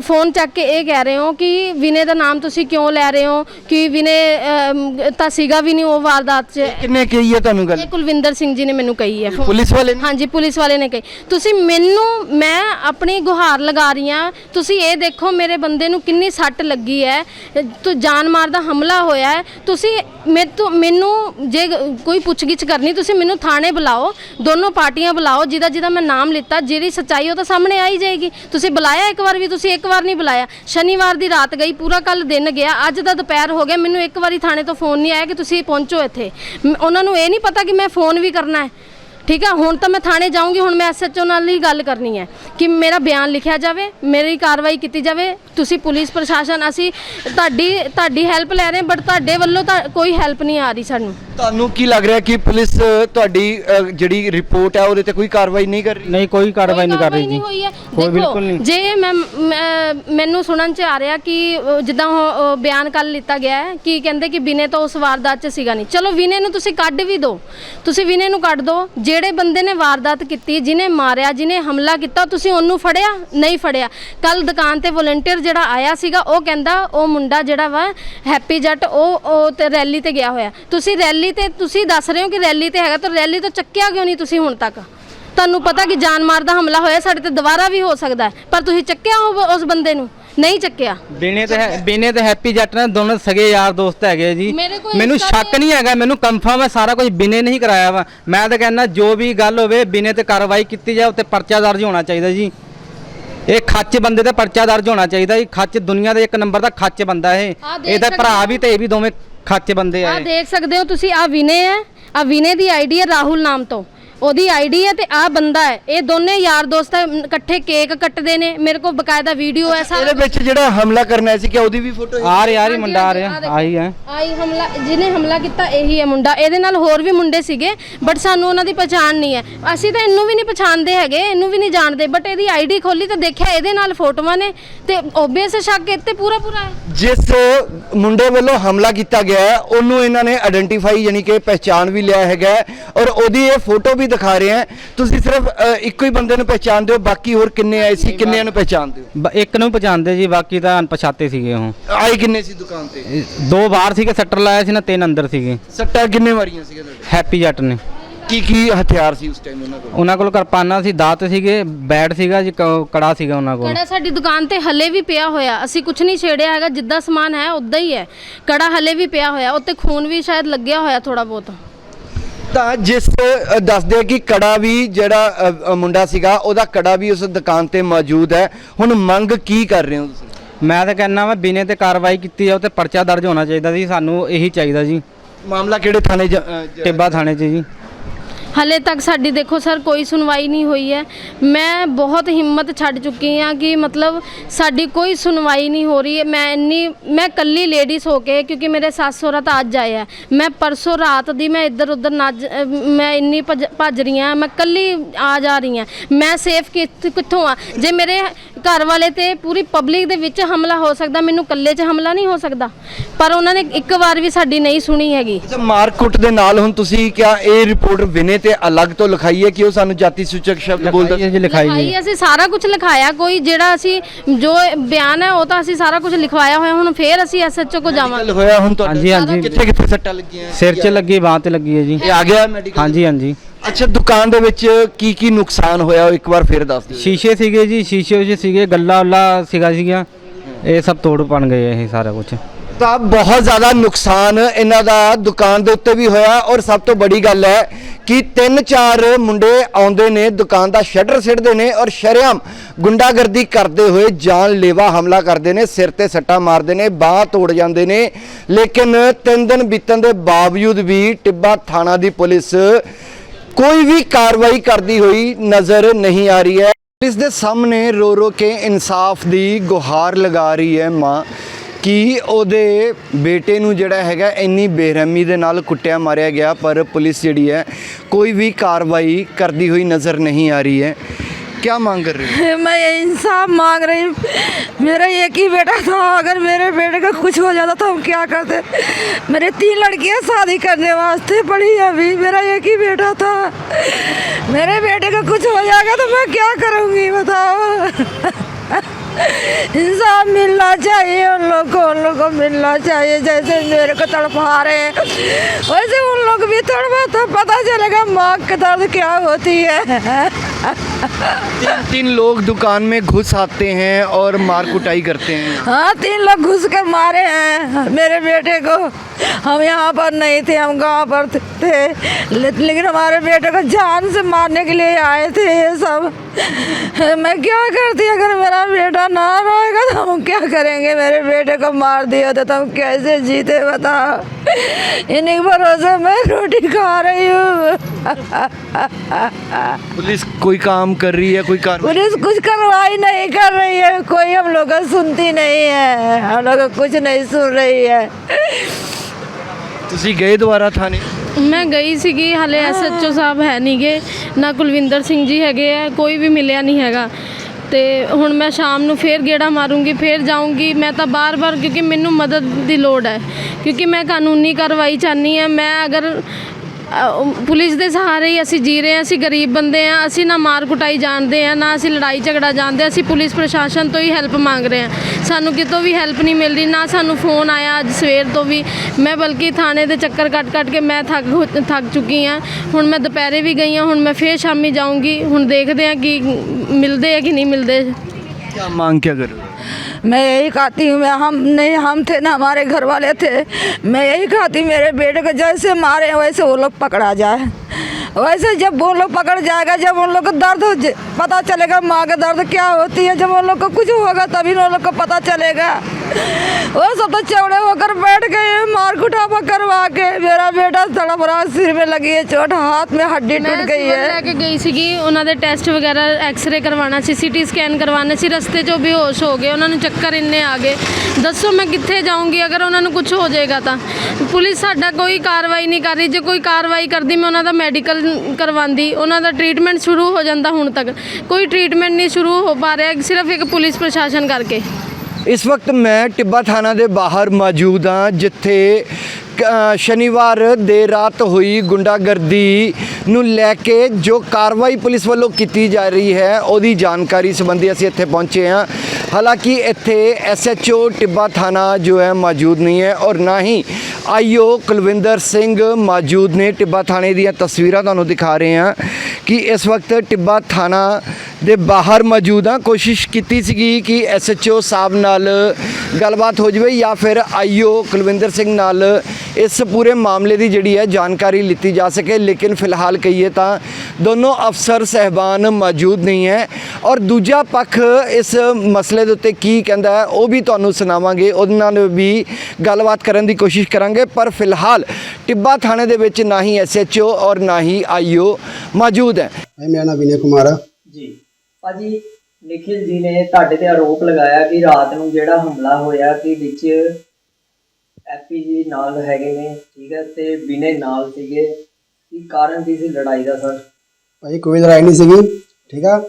ਫੋਨ ਚੱਕ ਕੇ ਇਹ ਕਹਿ ਰਹੇ ਹੋ ਕਿ ਵਿਨੇ ਦਾ ਨਾਮ ਤੁਸੀਂ ਕਿਉਂ ਲੈ ਰਹੇ ਹੋ? ਕਿ ਵਿਨੇ ਅਮ, ਤਾਂ ਸੀਗਾ ਵੀ ਨਹੀਂ ਉਹ ਵਾਰਦਾਤ 'ਚ? ਕਿੰਨੇ ਕਹੀ ਹੈ ਤੁਹਾਨੂੰ ਗੱਲ? ਇਹ ਕੁਲਵਿੰਦਰ ਸਿੰਘ ਜੀ ਨੇ ਮੈਨੂੰ ਕਹੀ ਹੈ। ਪੁਲਿਸ ਵਾਲੇ ਨੇ? ਹਾਂਜੀ ਪੁਲਿਸ ਵਾਲੇ ਨੇ ਕਹੀ। ਤੁਸੀਂ ਮੈਨੂੰ ਮੈਂ ਆਪਣੀ ਗੁਹਾਰ ਲਗਾ ਰਹੀ ਹਾਂ। ਤੁਸੀਂ ਇਹ ਦੇਖੋ ਮੇਰੇ ਬੰਦੇ ਨੂੰ ਕਿੰਨੀ ਸੱਟ ਲੱਗੀ ਹੈ। ਤੋ ਜਾਨ ਮਾਰ ਦਾ ਹਮਲਾ ਹੋਇਆ ਹੈ। ਤੁਸੀਂ ਮੇਰੇ ਤੋਂ ਮੈਨੂੰ ਜੇ ਕੋਈ ਪੁੱਛਗਿੱਛ ਕਰਨੀ ਤੁਸੀਂ ਮੈਨੂੰ ਥਾਣੇ ਬੁਲਾਓ। ਦੋਨੋਂ ਪਾਰਟੀਆਂ ਬੁਲਾਓ ਜਿਹਦਾ ਜਿਹਦਾ ਮੈਂ ਨਾਮ ਲਿੱਤਾ। ਜਿਹੜੀ ਸੱਚਾਈ ਉਹ ਤਾਂ ਸਾਹਮਣੇ ਆ ਹੀ ਜਾਏਗੀ। ਤੁਸੀਂ ਬੁਲਾਇਆ ਇੱਕ ਵਾਰ ਵੀ? ਤੁਸੀਂ ਇੱਕ ਵਾਰ ਨਹੀਂ ਬੁਲਾਇਆ। ਸ਼ਨੀਵਾਰ ਦੀ ਰਾਤ ਗਈ, ਪੂਰਾ ਕੱਲ ਦਿਨ ਗਿਆ। ਅੱਜ ਦਾ ਦੁਪਹਿਰ ਹੋ ਗਿਆ। ਮੈਨੂੰ ਇੱਕ ਵਾਰੀ ਥਾਣੇ ਤੋਂ ਫੋਨ ਨਹੀਂ ਆਇਆ ਕਿ ਤੁਸੀਂ ਪਹੁੰਚੋ ਇੱਥੇ। ਮ- ਉਹਨਾਂ ਨੂੰ ਇਹ ਨਹੀਂ ਪਤਾ ਕਿ ਮੈਂ ਫੋਨ ਵੀ ਕਰਨਾ ਹੈ। ਠੀਕ ਹੈ ਹੁਣ ਤਾਂ ਮੈਂ ਥਾਣੇ ਜਾਊਂਗੀ ਹੁਣ ਮੈਂ ਐਸਐਚਓ ਨਾਲ ਹੀ ਗੱਲ ਕਰਨੀ ਹੈ ਕਿ ਮੇਰਾ ਬਿਆਨ ਲਿਖਿਆ ਜਾਵੇ ਮੇਰੀ ਕਾਰਵਾਈ ਕੀਤੀ ਜਾਵੇ। ਤੁਸੀਂ ਪੁਲਿਸ ਪ੍ਰਸ਼ਾਸਨ ਅਸੀਂ ਤੁਹਾਡੀ ਤੁਹਾਡੀ ਹੈਲਪ ਲੈ ਰਹੇ ਬਟ ਤੁਹਾਡੇ ਵੱਲੋਂ ਤਾਂ ਕੋਈ ਹੈਲਪ ਨਹੀਂ ਆ ਰਹੀ ਸਾਨੂੰ। ਤੁਹਾਨੂੰ ਕੀ ਲੱਗ ਰਿਹਾ ਕਿ ਪੁਲਿਸ ਤੁਹਾਡੀ ਜਿਹੜੀ ਰਿਪੋਰਟ ਹੈ ਉਹਦੇ ਤੇ ਕੋਈ ਕਾਰਵਾਈ ਨਹੀਂ ਕਰ ਰਹੀ? ਨਹੀਂ ਕੋਈ ਕਾਰਵਾਈ ਨਹੀਂ ਕਰ ਰਹੀ ਜੀ। ਹੋਈ ਹੈ। ਕੋਈ ਦੇਖੋ ਬਿਲਕੁਲ ਨਹੀਂ। ਜੇ ਮੈਂ ਮੈਂ- ਮੈਨੂੰ ਸੁਣਨ ਚ ਆ ਰਿਹਾ ਕਿ ਜਿੱਦਾਂ ਉਹ, ਬਿਆਨ ਕੱਲ ਲਿੱਤਾ ਗਿਆ ਹੈ ਕਿ ਕਹਿੰਦੇ ਕਿ ਵਿਨੇ ਤਾਂ ਉਸ ਵਾਰਦਾਤ ਚ ਸੀਗਾ ਨਹੀਂ। ਚਲੋ ਵਿਨੇ ਨੂੰ ਤੁਸੀਂ ਕੱਢ ਵੀ ਦਿਓ। ਤੁਸੀਂ ਵਿਨੇ ਨੂੰ ਕੱਢ ਦਿਓ। ਜਿਹੜੇ ਬੰਦੇ ਨੇ ਵਾਰਦਾਤ ਕੀਤੀ ਜਿਹਨੇ ਮਾਰਿਆ ਜਿਹਨੇ ਹਮਲਾ ਕੀਤਾ, ਤੁਸੀਂ ਉਹਨੂੰ ਫੜਿਆ, ਨਹੀਂ ਫੜਿਆ? ਕੱਲ ਦੁਕਾਨ ਤੇ ਵੋਲੰਟੀਅਰ ਜਿਹੜਾ ਆਇਆ ਸੀਗਾ, ਉਹ ਕਹਿੰਦਾ ਉਹ ਮੁੰਡਾ ਜਿਹੜਾ ਵਾ, ਹੈਪੀ ਜੱਟ, ਉਹ ਉਹ ਤੇ ਰੈਲੀ ਤੇ ਗਿਆ ਹੋਇਆ। ਤੁਸੀਂ ਰੈਲੀ ਤੇ, ਤੁਸੀਂ ਦੱਸ ਰਹੇ ਹੋ ਕਿ ਰੈਲੀ ਤੇ ਹੈਗਾ, ਤਾਂ ਰੈਲੀ ਤੋਂ ਚੱਕਿਆ ਕਿਉਂ ਨਹੀਂ ਤੁਸੀਂ ਹੁਣ ਤੱਕ? ਤੁਹਾਨੂੰ ਪਤਾ ਕਿ ਜਾਨ ਮਾਰ ਦਾ ਹਮਲਾ ਹੋਇਆ, ਸਾਡੇ ਤੇ ਦੁਬਾਰਾ ਵੀ ਹੋ ਸਕਦਾ ਪਰ ਤੁਸੀਂ ਚੱਕਿਆ ਉਹ- ਉਸ ਬੰਦੇ ਨੂੰ? ਨਹੀਂ ਚੱਕਿਆ। ਬਿਨੇ ਤੇ ਬਿਨੇ ਤੇ ਹੈਪੀ ਜੱਟ ਨੇ ਦੋਨੋਂ ਸਗੇ ਯਾਰ ਦੋਸਤ ਹੈਗੇ ਜੀ। ਮੇਰੇ ਕੋਲ ਮੈਨੂੰ ਇਸ ਸ਼ੱਕ ਨਹੀਂ ਹੈਗਾ ਮੈਨੂੰ ਕੰਫਰਮ ਹੈ ਸਾਰਾ ਕੁਝ ਬਿਨੇ ਨਹੀਂ ਕਰਾਇਆ ਵਾ। ਮੈਂ ਤਾਂ ਕਹਿੰਦਾ ਜੋ ਵੀ ਗੱਲ ਹੋਵੇ ਬਿਨੇ ਤੇ ਕਾਰਵਾਈ ਕੀਤੀ ਜਾਏ ਉੱਤੇ ਪਰਚਾ ਦਰਜ ਹੋਣਾ ਚਾਹੀਦਾ ਜੀ। ਇਹ ਖੱਚ ਬੰਦੇ ਤੇ ਪਰਚਾ ਦਰਜ ਹੋਣਾ ਚਾਹੀਦਾ ਜੀ। ਖੱਚ ਦੁਨੀਆ ਦੇ ਇੱਕ ਨੰਬਰ ਦਾ ਖੱਚ ਬੰਦਾ ਇਹ। ਇਹਦਾ ਭਰਾ ਵੀ ਤੇ ਇਹ ਵੀ ਦੋਵੇਂ ਖੱਚ ਬੰਦੇ ਆ ਆ। ਦੇਖ ਸਕਦੇ ਹੋ ਤੁਸੀਂ ਆ ਵਿਨੇ ਹੈ ਆ ਵਿਨੇ ਦੀ ਆਈਡੀ ਹੈ ਰਾਹੁਲ ਨਾਮ ਤੋਂ। ਉਹਦੀ ਆਈਡੀ ਹੈ ਤੇ ਆ ਬੰਦਾ ਹੈ। ਇਹ ਦੋਨੇ ਯਾਰ ਦੋਸਤ ਹੈ, ਮ, ਇਕੱਠੇ ਕੇਕ ਕੱਟਦੇ ਨੇ। ਮੇਰੇ ਕੋਲ ਬਕਾਇਦਾ ਵੀਡੀਓ ਹੈ ਸਾਰਾ ਇਹਦੇ ਵਿੱਚ ਜਿਹੜਾ ਹਮਲਾ ਕਰਨਾ ਸੀ ਕਿ ਉਹਦੀ ਵੀ ਫੋਟੋ ਹੈ? ਆ ਰਿਹਾ ਹਾਂਜੀ, ਮੁੰਡਾ ਆ ਰਿਹਾ ਆਹ। ਆਹੀ ਹੈ। ਆਈ ਹਮਲਾ ਜਿਹਨੇ ਹਮਲਾ ਕੀਤਾ ਇਹੀ ਹੈ ਮੁੰਡਾ। ਇਹਦੇ ਨਾਲ ਹੋਰ ਵੀ ਮੁੰਡੇ ਸੀਗੇ ਬਟ ਸਾਨੂੰ ਉਹਨਾਂ ਦੀ ਪਛਾਣ ਨਹੀਂ ਹੈ। ਅਸੀਂ ਤਾਂ ਇਹਨੂੰ ਵੀ ਨਹੀਂ ਪਛਾਣਦੇ ਹੈਗੇ ਇਹਨੂੰ ਵੀ ਨਹੀਂ ਜਾਣਦੇ ਬਟ ਇਹਦੀ ਆਈਡੀ ਖੋਲੀ ਤਾਂ ਦੇਖਿਆ ਇਹਦੇ ਨਾਲ ਫੋਟੋਆਂ ਨੇ ਤੇ ਓਬਵੀਅਸ ਸ਼ੱਕ ਇੱਥੇ ਪੂਰਾ ਪੂਰਾ ਹੈ। ਜਿਸ ਮੁੰਡੇ ਵੱਲੋਂ ਹਮਲਾ ਕੀਤਾ ਗਿਆ ਹੈ, ਉਹਨੂੰ ਇਹਨਾਂ ਨੇ ਆਇਡੈਂਟੀਫਾਈ ਯਾਨੀ ਕਿ ਪਹਿਚਾਨ ਵੀ ਲਿਆ ਹੈਗਾ ਹੈ ਔਰ ਉਹਦੀ ਇਹ ਫੋਟੋ ਵੀ ਦਿਖਾ ਰਹੇ ਹੈ। ਤੁਸੀਂ ਸਿਰਫ ਅ, ਇੱਕੋ ਹੀ ਬੰਦੇ ਨੂੰ ਪਹਿਚਾਣਦੇ ਹੋ ਬਾਕੀ ਹੋਰ ਕਿੰਨੇ ਆਏ ਸੀ ਕਿੰਨਿਆਂ ਨੂੰ ਪਹਿਚਾਣਦੇ ਹੋ? ਬ- ਇੱਕ ਨੂੰ ਪਛਾਣਦੇ ਜੀ ਬਾਕੀ ਤਾਂ ਅਣਪਛਾਤੇ ਸੀਗੇ ਉਹ। ਆਏ ਕਿੰਨੇ ਸੀ ਦੁਕਾਨ ਤੇ? ਇਹ ਦੋ ਬਾਹਰ ਸੀਗੇ ਸੱਟਰ ਲਾਇਆ ਸੀ ਨਾ ਤਿੰਨ ਅੰਦਰ ਸੀਗੇ। ਸੱਟਾਂ ਕਿੰਨੇ ਮਾਰੀਆਂ ਸੀਗੇ ਤੁਹਾਡੇ? ਹੈਪੀ ਜੱਟ ਨੇ। ਕੀ ਕੀ ਹਥਿਆਰ ਸੀ ਉਸ ਟਾਈਮ ਉਹਨਾਂ ਕੋਲ? ਉਹਨਾਂ ਕੋਲ ਕਿਰਪਾਨਾਂ ਸੀ ਦਾਤ ਸੀਗੇ ਬੈਟ ਸੀਗਾ ਜੀ ਕ- ਕੜਾ ਸੀਗਾ ਉਹਨਾਂ ਕੋਲ। ਕੜਾ ਸਾਡੀ ਦੁਕਾਨ ਤੇ ਹੱਲੇ ਵੀ ਪਿਆ ਹੋਇਆ। ਅਸੀਂ ਕੁਝ ਨਹੀਂ ਛੇੜਿਆ ਹੈਗਾ ਜਿੱਦਾਂ ਸਮਾਨ ਹੈ ਉਦਾਂ ਹੀ ਹੈ। ਕੜਾ ਹੱਲੇ ਵੀ ਪਿਆ ਹੋਇਆ ਉੱਤੇ ਖੂਨ ਵੀ ਸ਼ਾਇਦ ਲੱਗਿਆ ਹੋਇਆ ਥੋੜਾ ਬਹੁਤ। ਤਾਂ ਜਿਸ ਦੱਸਦੇ ਆ ਕਿ ਕੜਾ ਵੀ ਜਿਹੜਾ ਅ, ਮੁੰਡਾ ਸੀਗਾ ਉਹਦਾ ਕੜਾ ਵੀ ਉਸ ਦੁਕਾਨ ਤੇ ਮੌਜੂਦ ਹੈ। ਹੁਣ ਮੰਗ ਕੀ ਕਰ ਰਹੇ ਹੋ ਤੁਸੀਂ? ਮੈਂ ਤਾਂ ਕਹਿੰਦਾ ਵਾ ਬਿਨੇ ਤੇ ਕਾਰਵਾਈ ਕੀਤੀ ਜਾਓ ਤੇ ਪਰਚਾ ਦਰਜ ਹੋਣਾ ਚਾਹੀਦਾ ਸੀ ਸਾਨੂੰ ਇਹੀ ਚਾਹੀਦਾ ਜੀ। ਮਾਮਲਾ ਕਿਹੜੇ ਥਾਣੇ ਅ, ਜ- ਟਿੱਬਾ ਥਾਣੇ 'ਚ ਜੀ। ਹਲੇ ਤੱਕ ਸਾਡੀ ਦੇਖੋ ਸਰ ਕੋਈ ਸੁਣਵਾਈ ਨਹੀਂ ਹੋਈ ਹੈ। ਮੈਂ ਬਹੁਤ ਹਿੰਮਤ ਛੱਡ ਚੁੱਕੀ ਹਾਂ ਕਿ ਮਤਲਬ ਸਾਡੀ ਕੋਈ ਸੁਣਵਾਈ ਨਹੀਂ ਹੋ ਰਹੀ। ਹੈ ਮੈਂ ਇੰਨੀ, ਮੈਂ ਕੱਲੀ ਲੇਡੀਜ਼ ਹੋ ਕੇ, ਕਿਉਂਕਿ ਮੇਰੇ ਸੱਸ ਸਹੁਰਾ ਤਾਂ ਅੱਜ ਆਏ ਆ। ਮੈਂ ਪਰਸੋਂ ਰਾਤ ਦੀ ਮੈਂ ਇੱਧਰ ਉੱਧਰ ਨੱਜ, ਅਹ ਮੈਂ ਇੰਨੀ ਭੱਜ ਭੱਜ ਰਹੀ ਹਾਂ, ਮੈਂ ਕੱਲੀ ਆ ਜਾ ਰਹੀ ਹਾਂ। ਮੈਂ ਸੇਫ ਕਿੱਥੋਂ ਆ? ਜੇ ਮੇਰੇ ਘਰ ਵਾਲੇ ਤੇ ਪੂਰੀ ਪਬਲਿਕ ਦੇ ਵਿੱਚ ਹਮਲਾ ਹੋ ਸਕਦਾ ਮੈਨੂੰ ਕੱਲੇ 'ਚ ਹਮਲਾ ਨਹੀਂ ਹੋ ਸਕਦਾ। ਪਰ ਉਹਨਾਂ ਨੇ ਇੱਕ ਵਾਰ ਵੀ ਸਾਡੀ ਨਹੀਂ ਸੁਣੀ ਹੈਗੀ। ਅੱਛਾ ਮਾਰਕੁੱਟ ਦੇ ਨਾਲ ਹੁਣ ਤੁਸੀਂ ਕਿਹਾ ਇਹ ਰਿਪੋਰਟ ਵਿਨੇ ਤੇ ਅਲੱਗ ਤੋਂ ਲਿਖਾਈ ਹੈ ਕਿ ਉਹ ਸਾਨੂੰ ਜਾਤੀ ਸੂਚਕ ਸ਼ਬਦ ਬੋਲਦਾ? ਲਿਖਾਈ ਹੈ ਜੀ ਲਿਖਾਈ ਲਿਖਾਈ ਅਸੀਂ ਸਾਰਾ ਕੁਝ ਲਿਖਾਇਆ ਕੋਈ ਜਿਹੜਾ ਅਸੀਂ ਜੋ ਬਿਆਨ ਹੈ ਉਹ ਤਾਂ ਅਸੀਂ ਸਾਰਾ ਕੁਝ ਲਿਖਵਾਇਆ ਹੋਇਆ ਹੁਣ ਫੇਰ ਅਸੀਂ ਐਸਐਚਓ ਕੋ ਜਾਵਾਂਗੇ। ਹੋਇਆ ਹੁਣ ਤੁਹਾਡਾ ਹਾਂਜੀ ਹਾਂਜੀ। ਕਿੱਥੇ ਕਿੱਥੇ ਸੱਟਾਂ ਲੱਗੀਆਂ? ਸਿਰ 'ਚ ਲੱਗੀ ਬਾਹ ਤੇ ਲੱਗੀ ਹੈ ਜੀ। ਇਹ ਆ ਗਿਆ ਮੈਡੀਕਲ ਹਾਂਜੀ ਹਾਂਜੀ। ਅੱਛਾ ਦੁਕਾਨ ਦੇ ਵਿੱਚ ਕੀ ਕੀ ਨੁਕਸਾਨ ਹੋਇਆ? ਉਹ ਇੱਕ ਵਾਰ ਫਿਰ ਦੱਸ ਦਿਓ। ਸ਼ੀਸ਼ੇ ਸੀਗੇ ਜੀ ਸ਼ੀਸ਼ੇ ਵਿੱਚ ਸੀਗੇ ਗੱਲਾ ਉੱਲਾ ਸੀਗਾ ਸੀਗਾ ਇਹ ਸਭ ਤੋੜ ਬਣ ਗਏ ਇਹ ਸਾਰਾ ਕੁਝ ਤਾਂ ਬਹੁਤ ਜ਼ਿਆਦਾ ਨੁਕਸਾਨ ਇਹਨਾਂ ਦਾ ਦੁਕਾਨ ਦੇ ਉੱਤੇ ਵੀ ਹੋਇਆ ਔਰ ਸਭ ਤੋਂ ਬੜੀ ਗੱਲ ਹੈ ਕਿ ਤਿੰਨ ਚਾਰ ਮੁੰਡੇ ਆਉਂਦੇ ਨੇ ਦੁਕਾਨ ਦਾ ਸ਼ਟਰ ਸਿੱਟਦੇ ਨੇ ਔਰ ਸ਼ਰੇਆਮ ਗੁੰਡਾਗਰਦੀ ਕਰਦੇ ਹੋਏ ਜਾਨ ਲੇਵਾ ਹਮਲਾ ਕਰਦੇ ਨੇ ਸਿਰ ਤੇ ਸੱਟਾਂ ਮਾਰਦੇ ਨੇ ਬਾਹ ਤੋੜ ਜਾਂਦੇ ਨੇ। ਲੇਕਿਨ ਤਿੰਨ ਦਿਨ ਬੀਤਣ ਦੇ ਬਾਵਜੂਦ ਵੀ ਟਿੱਬਾ ਥਾਣਾ ਦੀ ਪੁਲਿਸ ਕੋਈ ਵੀ ਕਾਰਵਾਈ ਕਰਦੀ ਹੋਈ ਨਜ਼ਰ ਨਹੀਂ ਆ ਰਹੀ ਹੈ। ਇਸ ਦੇ ਸਾਹਮਣੇ ਰੋ ਰੋ ਕੇ ਇਨਸਾਫ ਦੀ ਗੁਹਾਰ ਲਗਾ ਰਹੀ ਹੈ ਮਾਂ। ਕਿ ਉਹਦੇ ਬੇਟੇ ਨੂੰ ਜਿਹੜਾ ਹੈਗਾ ਇੰਨੀ ਬੇਰਹਿਮੀ ਦੇ ਨਾਲ ਕੁੱਟਿਆ ਮਾਰਿਆ ਗਿਆ, ਪਰ ਪੁਲਿਸ ਜਿਹੜੀ ਹੈ ਕੋਈ ਵੀ ਕਾਰਵਾਈ ਕਰਦੀ ਹੋਈ ਨਜ਼ਰ ਨਹੀਂ ਆ ਰਹੀ ਹੈ। क्या मांग कर रही हो मैं ये इंसाफ मांग रही हूँ मेरा एक ही बेटा था अगर मेरे बेटे का कुछ हो जाता तो हम क्या करते मेरे तीन लड़कियां शादी करने वास्ते पड़ी अभी मेरा एक ही बेटा था मेरे बेटे का कुछ हो जाएगा तो मैं क्या करूँगी बताओ इंसाफ मिलना चाहिए उन लोग को उन लोग को मिलना चाहिए जैसे मेरे को तड़पा रहे हैं। वैसे उन लोग भी तड़पा तो पता चलेगा माँ का दर्द क्या होती है। तीन तीन लोग दुकान में घुस आते हैं और मार कुटाई करते हैं। हाँ तीन लोग घुस कर मारे हैं मेरे बेटे को। हम यहाँ पर नहीं थे हम गाँव पर थे। लेकिन हमारे बेटे को जान से मारने के लिए आए थे ये सब। मैं क्या करती अगर मेरा बेटा ना रहेगा तो हम क्या करेंगे मेरे बेटे को मार दिया तो हम कैसे जीते बताओ इन्हीं भरोसे मैं रोटी खा रही हूँ पुलिस कोई काम कर रही है कोई कार्रवाई पुलिस कुछ कार्रवाई नहीं कर रही है कोई हम लोग का सुनती नहीं है हम लोग का कुछ नहीं सुन रही है ਤੁਸੀਂ ਗਏ ਦੁਬਾਰਾ ਥਾਣੇ ਮੈਂ ਗਈ ਸੀਗੀ ਹਲੇ ਐਸਐਚਓ ਸਾਹਿਬ ਹੈ ਨਹੀਂਗੇ ਨਾ ਕੁਲਵਿੰਦਰ ਸਿੰਘ ਜੀ ਹੈਗੇ ਆ ਕੋਈ ਵੀ ਮਿਲਿਆ ਨਹੀਂ ਹੈਗਾ ਤੇ ਹੁਣ ਮੈਂ ਸ਼ਾਮ ਨੂੰ ਫੇਰ ਗੇੜਾ ਮਾਰੂੰਗੀ, ਫੇਰ ਜਾਊਂਗੀ। ਮੈਂ ਤਾਂ ਬਾਰ-ਬਾਰ ਕਿਉਂਕਿ ਮੈਨੂੰ ਮਦਦ ਦੀ ਲੋੜ ਹੈ। ਕਿਉਂਕਿ ਮੈਂ ਕਾਨੂੰਨੀ ਕਾਰਵਾਈ ਚਾਹਨੀ ਹੈ। ਮੈਂ ਅਗਰ ਪੁਲਿਸ ਦੇ ਸਹਾਰੇ ਹੀ ਅਸੀਂ ਜੀ ਰਹੇ ਹਾਂ, ਅਸੀਂ ਗਰੀਬ ਬੰਦੇ ਆ ਅਸੀਂ ਨਾ ਮਾਰ ਕੁਟਾਈ ਜਾਣਦੇ ਆ ਨਾ ਅਸੀਂ ਲੜਾਈ ਝਗੜਾ ਜਾਣਦੇ ਅਸੀਂ ਪੁਲਿਸ ਪ੍ਰਸ਼ਾਸਨ ਤੋਂ ਹੀ ਹੈਲਪ ਮੰਗ ਰਹੇ ਹਾਂ। ਸਾਨੂੰ ਕਿਤੋਂ ਵੀ ਹੈਲਪ ਨਹੀਂ ਮਿਲਦੀ ਨਾ ਸਾਨੂੰ ਫੋਨ ਆਇਆ ਅੱਜ ਸਵੇਰ ਤੋਂ ਵੀ। ਮੈਂ ਬਲਕਿ ਥਾਣੇ ਦੇ ਚੱਕਰ ਕੱਟ ਕੱਟ ਕੇ ਮੈਂ ਥੱਕ ਥੱਕ ਚੁੱਕੀ ਆ ਹੁਣ ਮੈਂ ਦੁਪਹਿਰੇ ਵੀ ਗਈ ਆ ਹੁਣ ਮੈਂ ਫੇਰ ਸ਼ਾਮੀ ਜਾਊਂਗੀ। ਹੁਣ ਦੇਖਦੇ ਆ ਕਿ ਮਿਲਦੇ ਆ ਕਿ ਨਹੀਂ ਮਿਲਦੇ। ਮੰਗ ਕਿਆ ਕਰੋ मैं यही कहती हूँ, मैं हम नहीं, हम थे ना हमारे घर वाले थे। मैं यही कहती मेरे बेटे को जैसे मारे, वैसे वो लोग पकड़ा जाए। वैसे जब वो लोग पकड़ जाएगा, जब उन लोग को दर्द हो पता चलेगा माँ का दर्द क्या होती है। जब उन लोग को कुछ होगा, तभी उन लोग को पता चलेगा। वो सब तो चौड़े होकर बैठ गए मार कुटापा करवा के मेरा बेटा तड़प रहा सिर में लगी है चोट हाथ में हड्डी ਮੈਂ टूट गई ਸਿਵਲ है ਲੈ ਕੇ ਗਈ ਸੀਗੀ ਉਹਨਾਂ ਦੇ ਟੈਸਟ ਵਗੈਰਾ ਐਕਸ-ਰੇ ਕਰਵਾਉਣਾ ਸੀ ਸੀਟੀ ਸਕੈਨ ਕਰਵਾਉਣਾ ਸੀ ਰਸਤੇ 'ਚੋਂ ਬੇਹੋਸ਼ ਹੋ ਗਏ ਉਹਨਾਂ ਨੂੰ ਚੱਕਰ ਇੰਨੇ ਆ ਗਏ ਦੱਸੋ ਮੈਂ ਕਿੱਥੇ ਜਾਊਂਗੀ ਅਗਰ ਉਹਨਾਂ ਨੂੰ ਕੁਝ ਹੋ ਜਾਏਗਾ ਤਾਂ ਪੁਲਿਸ ਸਾਡਾ ਕੋਈ ਕਾਰਵਾਈ ਨਹੀਂ ਕਰ ਰਹੀ ਜੇ ਕੋਈ ਕਾਰਵਾਈ ਕਰਦੀ ਮੈਂ ਉਹਨਾਂ ਦਾ ਮੈਡੀਕਲ ਕਰਵਾਉਂਦੀ ਉਹਨਾਂ ਦਾ ਟ੍ਰੀਟਮੈਂਟ ਸ਼ੁਰੂ ਹੋ ਜਾਂਦਾ ਹੁਣ ਤੱਕ ਕੋਈ ਟ੍ਰੀਟਮੈਂਟ ਨਹੀਂ ਸ਼ੁਰੂ ਹੋ ਪਾ ਰਿਹਾ ਸਿਰਫ ਇੱਕ ਪੁਲਿਸ ਪ੍ਰਸ਼ਾਸਨ ਕਰਕੇ ਇਸ ਵਕਤ ਮੈਂ ਟਿੱਬਾ ਥਾਣਾ ਦੇ ਬਾਹਰ ਮੌਜੂਦ ਹਾਂ, ਜਿੱਥੇ ਸ਼ਨੀਵਾਰ ਦੇਰ ਰਾਤ ਹੋਈ ਗੁੰਡਾਗਰਦੀ ਨੂੰ ਲੈ ਕੇ ਜੋ ਕਾਰਵਾਈ ਪੁਲਿਸ ਵੱਲੋਂ ਕੀਤੀ ਜਾ ਰਹੀ ਹੈ, ਉਹਦੀ ਜਾਣਕਾਰੀ ਸੰਬੰਧੀ ਅਸੀਂ ਇੱਥੇ ਪਹੁੰਚੇ ਹਾਂ। ਹਾਲਾਂਕਿ ਇੱਥੇ ਐਸਐਚਓ ਟਿੱਬਾ ਥਾਣਾ ਜੋ ਹੈ ਮੌਜੂਦ ਨਹੀਂ ਹੈ ਔਰ ਨਾ ਹੀ ਆਈਓ, ਕੁਲਵਿੰਦਰ ਸਿੰਘ ਮੌਜੂਦ ਨੇ ਟਿੱਬਾ ਥਾਣੇ ਦੀਆਂ ਤਸਵੀਰਾਂ ਤੁਹਾਨੂੰ ਦਿਖਾ ਰਹੇ ਹਾਂ ਕਿ ਇਸ ਵਕਤ ਟਿੱਬਾ ਥਾਣਾ ਦੇ ਬਾਹਰ ਮੌਜੂਦ ਹਾਂ। ਕੋਸ਼ਿਸ਼ ਕੀਤੀ ਸੀਗੀ ਕਿ ਐਸਐਚਓ ਸਾਹਿਬ ਨਾਲ ਗੱਲਬਾਤ ਹੋ ਜਾਵੇ ਜਾਂ ਫਿਰ ਆਈਓ, ਕੁਲਵਿੰਦਰ ਸਿੰਘ ਨਾਲ ਇਸ ਪੂਰੇ ਮਾਮਲੇ ਦੀ ਜਿਹੜੀ ਹੈ ਜਾਣਕਾਰੀ ਲਿੱਤੀ ਜਾ ਸਕੇ। ਲੇਕਿਨ ਫਿਲਹਾਲ ਕਹੀਏ ਤਾਂ ਦੋਨੋਂ ਅਫਸਰ ਸਹਿਬਾਨ ਮੌਜੂਦ ਨਹੀਂ ਹੈ। ਔਰ ਦੂਜਾ ਪੱਖ ਇਸ ਮਸਲੇ ਦੇ ਉੱਤੇ ਕੀ ਕਹਿੰਦਾ ਹੈ, ਉਹ ਵੀ ਤੁਹਾਨੂੰ ਸੁਣਾਵਾਂਗੇ। ਉਹਦੇ ਨਾਲ ਵੀ ਗੱਲਬਾਤ ਕਰਨ ਦੀ ਕੋਸ਼ਿਸ਼ ਕਰਾਂਗੇ। ਪਰ ਫਿਲਹਾਲ ਟਿੱਬਾ ਥਾਣੇ ਦੇ ਵਿੱਚ ਨਾ ਹੀ ਐਸਐਚਓ ਔਰ ਨਾ ਹੀ ਆਈਓ ਮੌਜੂਦ ਹੈ। ਮੇਰਾ ਨਾਮ ਵਿਨੇ ਕੁਮਾਰ ਆ। ਜੀ। ਭਾਜੀ ਨਿਖਿਲ ਜੀ ਨੇ ਤੁਹਾਡੇ ਤੇ ਆਰੋਪ ਲਗਾਇਆ ਕਿ ਰਾਤ ਨੂੰ ਜਿਹੜਾ ਹਮਲਾ ਹੋਇਆ ਕਿ ਵਿੱਚ ਐਪੀ ਜੀ ਨਾਲ ਹੈਗੇ ਨੇ ਠੀਕ ਹੈ ਤੇ ਬਿਨੇ ਨਾਲ ਸੀਗੇ। ਕੀ ਕਾਰਨ ਕੀ ਸੀ ਲੜਾਈ ਦਾ ਸਰ? ਭਾਈ ਕੋਈ ਲੜਾਈ ਨਹੀਂ ਸੀਗੀ ਠੀਕ ਆ।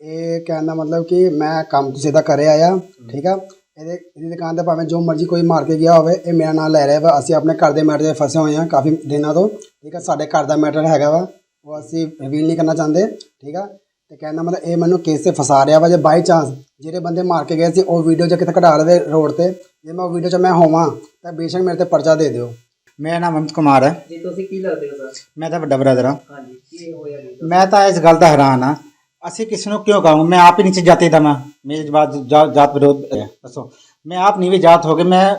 ਇਹ ਕਹਿਣ ਦਾ ਮਤਲਬ ਕਿ ਮੈਂ ਕੰਮ ਤੋਂ ਸਿੱਧਾ ਘਰੇ ਆਇਆ ਠੀਕ ਆ। ਇਹਦੇ ਇਹਦੀ ਦੁਕਾਨ ਤੇ ਭਾਵੇਂ ਜੋ ਮਰਜ਼ੀ ਕੋਈ ਮਾਰ ਕੇ ਗਿਆ ਹੋਵੇ ਇਹ ਮੇਰਾ ਨਾਮ ਲੈ ਰਿਹਾ ਵਾ। ਅਸੀਂ ਆਪਣੇ ਘਰ ਦੇ ਮੈਟਰ 'ਤੇ ਫਸੇ ਹੋਏ ਹਾਂ ਕਾਫੀ ਦਿਨਾਂ ਤੋਂ। ਠੀਕ ਆ ਸਾਡੇ ਘਰ ਦਾ ਮੈਟਰ ਹੈਗਾ ਵਾ ਉਹ ਅਸੀਂ ਰਿਵੀਲ ਨਹੀਂ ਕਰਨਾ ਚਾਹੁੰਦੇ ਠੀਕ ਆ? ਤੇ ਕਹਿਣ ਦਾ ਮਤਲਬ ਇਹ ਮੈਨੂੰ ਕੇਸ ਤੇ ਫਸਾ ਰਿਹਾ ਵਾ ਜੇ ਬਾਈ ਚਾਂਸ ਜਿਹੜੇ ਬੰਦੇ ਮਾਰ ਕੇ ਗਏ ਸੀ ਉਹ ਵੀਡੀਓ ਜੇ ਕਿਤੇ ਕਢਾ ਲਵੇ ਰੋਡ ਤੇ ਜੇ ਮੈਂ ਉਹ ਵੀਡੀਓ 'ਚ ਮੈਂ ਹੋਵਾਂ ਤਾਂ ਬੇਸ਼ੱਕ ਮੇਰੇ ਤੇ ਪਰਚਾ ਦੇ ਦਿਓ। ਮੇਰਾ ਨਾਮ ਅਮਿਤ ਕੁਮਾਰ ਹੈ। ਜੀ ਤੁਸੀਂ ਕੀ ਲੱਗਦੇ ਹੋ ਸਰ? ਮੈਂ ਤਾਂ ਵੱਡਾ ਬ੍ਰਦਰ ਹਾਂ। ਹਾਂਜੀ ਕੀ ਹੋਇਆ? ਜੀ ਮੈਂ ਤਾਂ ਇਸ ਗੱਲ ਦਾ ਹੈਰਾਨ ਹਾਂ ਅਸੀਂ ਕਿਸ ਨੂੰ ਕਿਉਂ ਕਹਾਂਗੇ? ਮੈਂ ਆਪ ਹੀ ਨੀਚੇ ਜਾਤੀ ਦਾ ਮੈਂ। ਮੇਰੇ ਜਵਾਬ ਜਾ- ਜਾਤ ਵਿਰੋਧ ਦੱਸੋ। ਮੈਂ ਆਪ ਨੀਵੀਂ ਜਾਤ ਹੋ ਕੇ ਮੈਂ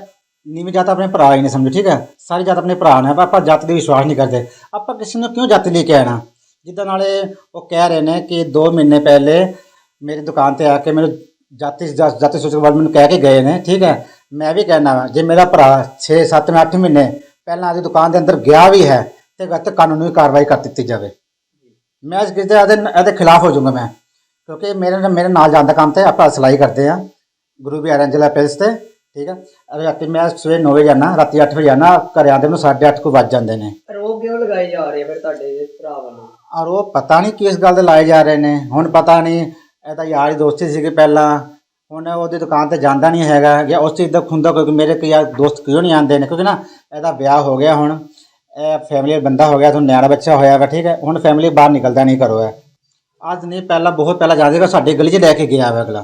ਨੀਵੀਂ ਜਾਤ ਆਪਣੇ ਭਰਾ ਹੀ ਨਹੀਂ ਸਮਝੋ, ਠੀਕ ਹੈ? ਸਾਰੀ ਜਾਤ ਆਪਣੇ ਭਰਾ ਨੇ। ਆਪਾਂ- ਆਪਾਂ ਜਾਤ ਦੇ ਵਿਸ਼ਵਾਸ ਨਹੀਂ ਕਰਦੇ। ਆਪਾਂ ਕਿਸੇ ਨੂੰ ਕਿਉਂ ਜਾਤੀ ਲੈ ਕੇ ਆਣਾ? ਜਿੱਦਾਂ ਨਾਲੇ ਉਹ ਕਹਿ ਰਹੇ ਨੇ ਕਿ 2 ਮਹੀਨੇ ਪਹਿਲੇ ਮੇਰੀ ਦੁਕਾਨ ਤੇ ਆ ਕੇ ਮੈਨੂੰ ਜਾਤੀ ਜਾ- ਜਾਤੀ ਸੂਚਕ ਵਰਡ ਮੈਨੂੰ ਕਹਿ ਕੇ ਗਏ ਨੇ, ਠੀਕ ਹੈ? ਮੈਂ ਵੀ ਕਹਿਣਾ ਵਾ, ਜੇ ਮੇਰਾ ਭਰਾ 6 7 8 ਮਹੀਨੇ ਪਹਿਲਾਂ ਆਦੀ ਦੁਕਾਨ ਦੇ ਅੰਦਰ ਗਿਆ ਵੀ ਹੈ ਤੇ ਗੱਤ ਕਾਨੂੰਨੀ ਕਾਰਵਾਈ ਕਰ ਦਿੱਤੀ ਜਾਵੇ। ਮੈਂ ਇਸ ਕਿਤੇ ਇਹਦੇ ਇਹਦੇ ਖਿਲਾਫ ਹੋ ਜਾਊਂਗਾ ਮੈਂ। ਕਿਉਂਕਿ ਮੇਰੇ ਮੇਰੇ ਨਾਲ ਜਾਂਦਾ ਕੰਮ ਤੇ ਆਪਾਂ ਸਿਲਾਈ ਕਰਦੇ ਆ ਗੁਰੂ ਵੀ ਅਰੰਜਲਾ ਪੈਲਸ ਤੇ ਠੀਕ ਆ? ਅਰੇ ਰਾਤੀ ਮੈਂ ਸਵੇਰੇ 9 ਵਜੇ ਜਾਣਾ ਰਾਤੀ 8 ਵਜੇ ਜਾਣਾ ਘਰੇ ਆਉਂਦੇ ਨੂੰ 8:30 ਕੋ ਵੱਜ ਜਾਂਦੇ ਨੇ। ਆਰੋਪ ਕਿਉਂ ਲਗਾਏ ਜਾ ਰਹੇ ਆ ਫਿਰ ਤੁਹਾਡੇ ਭਰਾ ਵੱਲੋਂ? ਔਰ ਉਹ ਪਤਾ ਨਹੀਂ ਕਿਸ ਗੱਲ ਦੇ ਲਾਏ ਜਾ ਰਹੇ ਨੇ। ਹੁਣ ਪਤਾ ਨਹੀਂ ਇਹ ਤਾਂ ਯਾਰੀ ਦੋਸਤੀ ਸੀਗੀ ਪਹਿਲਾਂ। ਹੁਣ ਉਹਦੀ ਦੁਕਾਨ ਤੇ ਜਾਂਦਾ ਨਹੀਂ ਹੈਗਾ ਜਾਂ ਉਸ ਚੀਜ਼ ਦਾ ਖੁੰਦਾ ਕਿਉਂਕਿ ਮੇਰੇ ਕਈ ਯਾਰ ਦੋਸਤ ਕਿਉਂ ਨਹੀਂ ਆਉਂਦੇ ਨੇ? ਕਿਉਂਕਿ ਨਾ ਇਹਦਾ ਵਿਆਹ ਹੋ ਗਿਆ ਹੁਣ। ਇਹ ਫੈਮਿਲੀ ਬੰਦਾ ਹੋ ਗਿਆ ਤੁਹਾਨੂੰ ਨਿਆਣਾ ਬੱਚਾ ਹੋਇਆ ਵਾ ਠੀਕ ਹੈ? ਹੁਣ ਫੈਮਿਲੀ ਬਾਹਰ ਨਿਕਲਦਾ ਨਹੀਂ ਕਰੋ ਹੈ ਅੱਜ ਨਹੀਂ ਪਹਿਲਾਂ ਬਹੁਤ ਪਹਿਲਾਂ ਜਾਂਦੇ ਸਾਡੇ ਗਲੀ 'ਚ ਲੈ ਕੇ ਗਿਆ ਵਾ ਅਗਲਾ।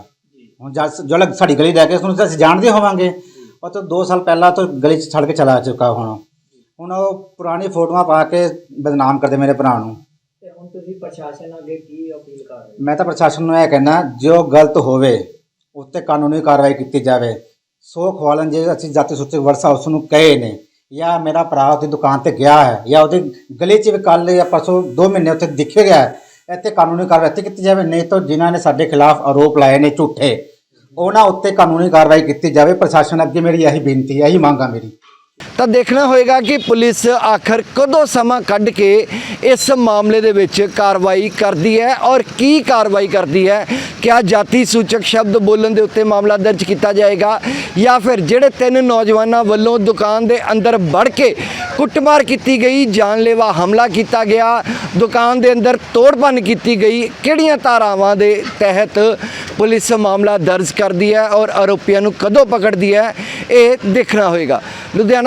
ਹੁਣ ਜਦ ਜੋ ਲੋਕ ਸਾਡੀ ਗਲੀ ਲੈ ਕੇ ਉਹਨੂੰ ਤਾਂ ਅਸੀਂ ਜਾਣਦੇ ਹੋਵਾਂਗੇ। ਉਹ ਤਾਂ 2 ਸਾਲ ਪਹਿਲਾਂ ਤੋਂ ਗਲੀ 'ਚ ਛੱਡ ਕੇ ਚਲਾ ਚੁੱਕਾ ਹੁਣ। ਹੁਣ ਉਹ ਪੁਰਾਣੀ ਫੋਟੋਆਂ ਪਾ ਕੇ ਬਦਨਾਮ ਕਰਦੇ ਮੇਰੇ ਭਰਾ ਨੂੰ। ਤੇ ਹੁਣ ਤੁਸੀਂ ਪ੍ਰਸ਼ਾਸਨ ਅੱਗੇ ਕੀ ਅਪੀਲ ਕਰ ਰਹੇ ਹੋ? ਮੈਂ ਤਾਂ ਪ੍ਰਸ਼ਾਸਨ ਨੂੰ ਇਹ ਕਹਿਣਾ ਜੋ ਗਲਤ ਹੋਵੇ ਉੱਤੇ ਕਾਨੂੰਨੀ ਕਾਰਵਾਈ ਕੀਤੀ ਜਾਵੇ। ਸੋ ਖਵਾਲਨ ਜੇ ਅਸੀਂ ਜਾਤੀ ਸੂਚਕ ਵਰਸਾ ਉਸ ਨੂੰ ਕਹੇ ਨੇ। ਜਾਂ ਮੇਰਾ ਭਰਾ ਉਹਦੀ ਦੁਕਾਨ ਤੇ ਗਿਆ ਹੈ ਜਾਂ ਉਹਦੀ ਗਲੀ 'ਚ ਵੀ ਕੱਲ ਜਾਂ ਪਰਸੋਂ 2 ਮਹੀਨੇ ਉੱਥੇ ਦਿਖੇ ਗਿਆ ਹੈ, ਇੱਥੇ ਕਾਨੂੰਨੀ ਕਾਰਵਾਈ ਇੱਥੇ ਕੀਤੀ ਜਾਵੇ ਨਹੀਂ ਤਾਂ ਜਿਨ੍ਹਾਂ ਨੇ ਸਾਡੇ ਖਿਲਾਫ ਆਰੋਪ ਲਾਏ ਨੇ ਝੂਠੇ ਉਹਨਾਂ ਉੱਤੇ ਕਾਨੂੰਨੀ ਕਾਰਵਾਈ ਕੀਤੀ ਜਾਵੇ ਪ੍ਰਸ਼ਾਸਨ ਅੱਗੇ ਮੇਰੀ ਇਹੀ ਬੇਨਤੀ ਹੈ ਇਹੀ ਮੰਗ ਆ ਮੇਰੀ। ਤਾਂ ਦੇਖਣਾ ਹੋਏਗਾ ਕਿ ਪੁਲਿਸ ਆਖਰ ਕਦੋਂ ਸਮਾਂ ਕੱਢ ਕੇ ਇਸ ਮਾਮਲੇ ਦੇ ਵਿੱਚ ਕਾਰਵਾਈ ਕਰਦੀ ਹੈ ਔਰ ਕੀ ਕਾਰਵਾਈ ਕਰਦੀ ਹੈ। ਕਿਆ ਜਾਤੀ ਸੂਚਕ ਸ਼ਬਦ ਬੋਲਣ ਦੇ ਉੱਤੇ ਮਾਮਲਾ ਦਰਜ ਕੀਤਾ ਜਾਏਗਾ ਜਾਂ ਫਿਰ ਜਿਹੜੇ ਤਿੰਨ ਨੌਜਵਾਨਾਂ ਵੱਲੋਂ ਦੁਕਾਨ ਦੇ ਅੰਦਰ ਵੜ ਕੇ ਕੁੱਟਮਾਰ ਕੀਤੀ ਗਈ, ਜਾਨਲੇਵਾ ਹਮਲਾ ਕੀਤਾ ਗਿਆ, ਦੁਕਾਨ ਦੇ ਅੰਦਰ ਤੋੜਪੰਨ ਕੀਤੀ ਗਈ, ਕਿਹੜੀਆਂ ਧਾਰਾਵਾਂ ਦੇ ਤਹਿਤ ਪੁਲਿਸ ਮਾਮਲਾ ਦਰਜ ਕਰਦੀ ਹੈ ਔਰ ਆਰੋਪੀਆਂ ਨੂੰ ਕਦੋਂ ਪਕੜਦੀ ਹੈ, ਇਹ ਦੇਖਣਾ ਹੋਏਗਾ। ਲੁਧਿਆਣਾ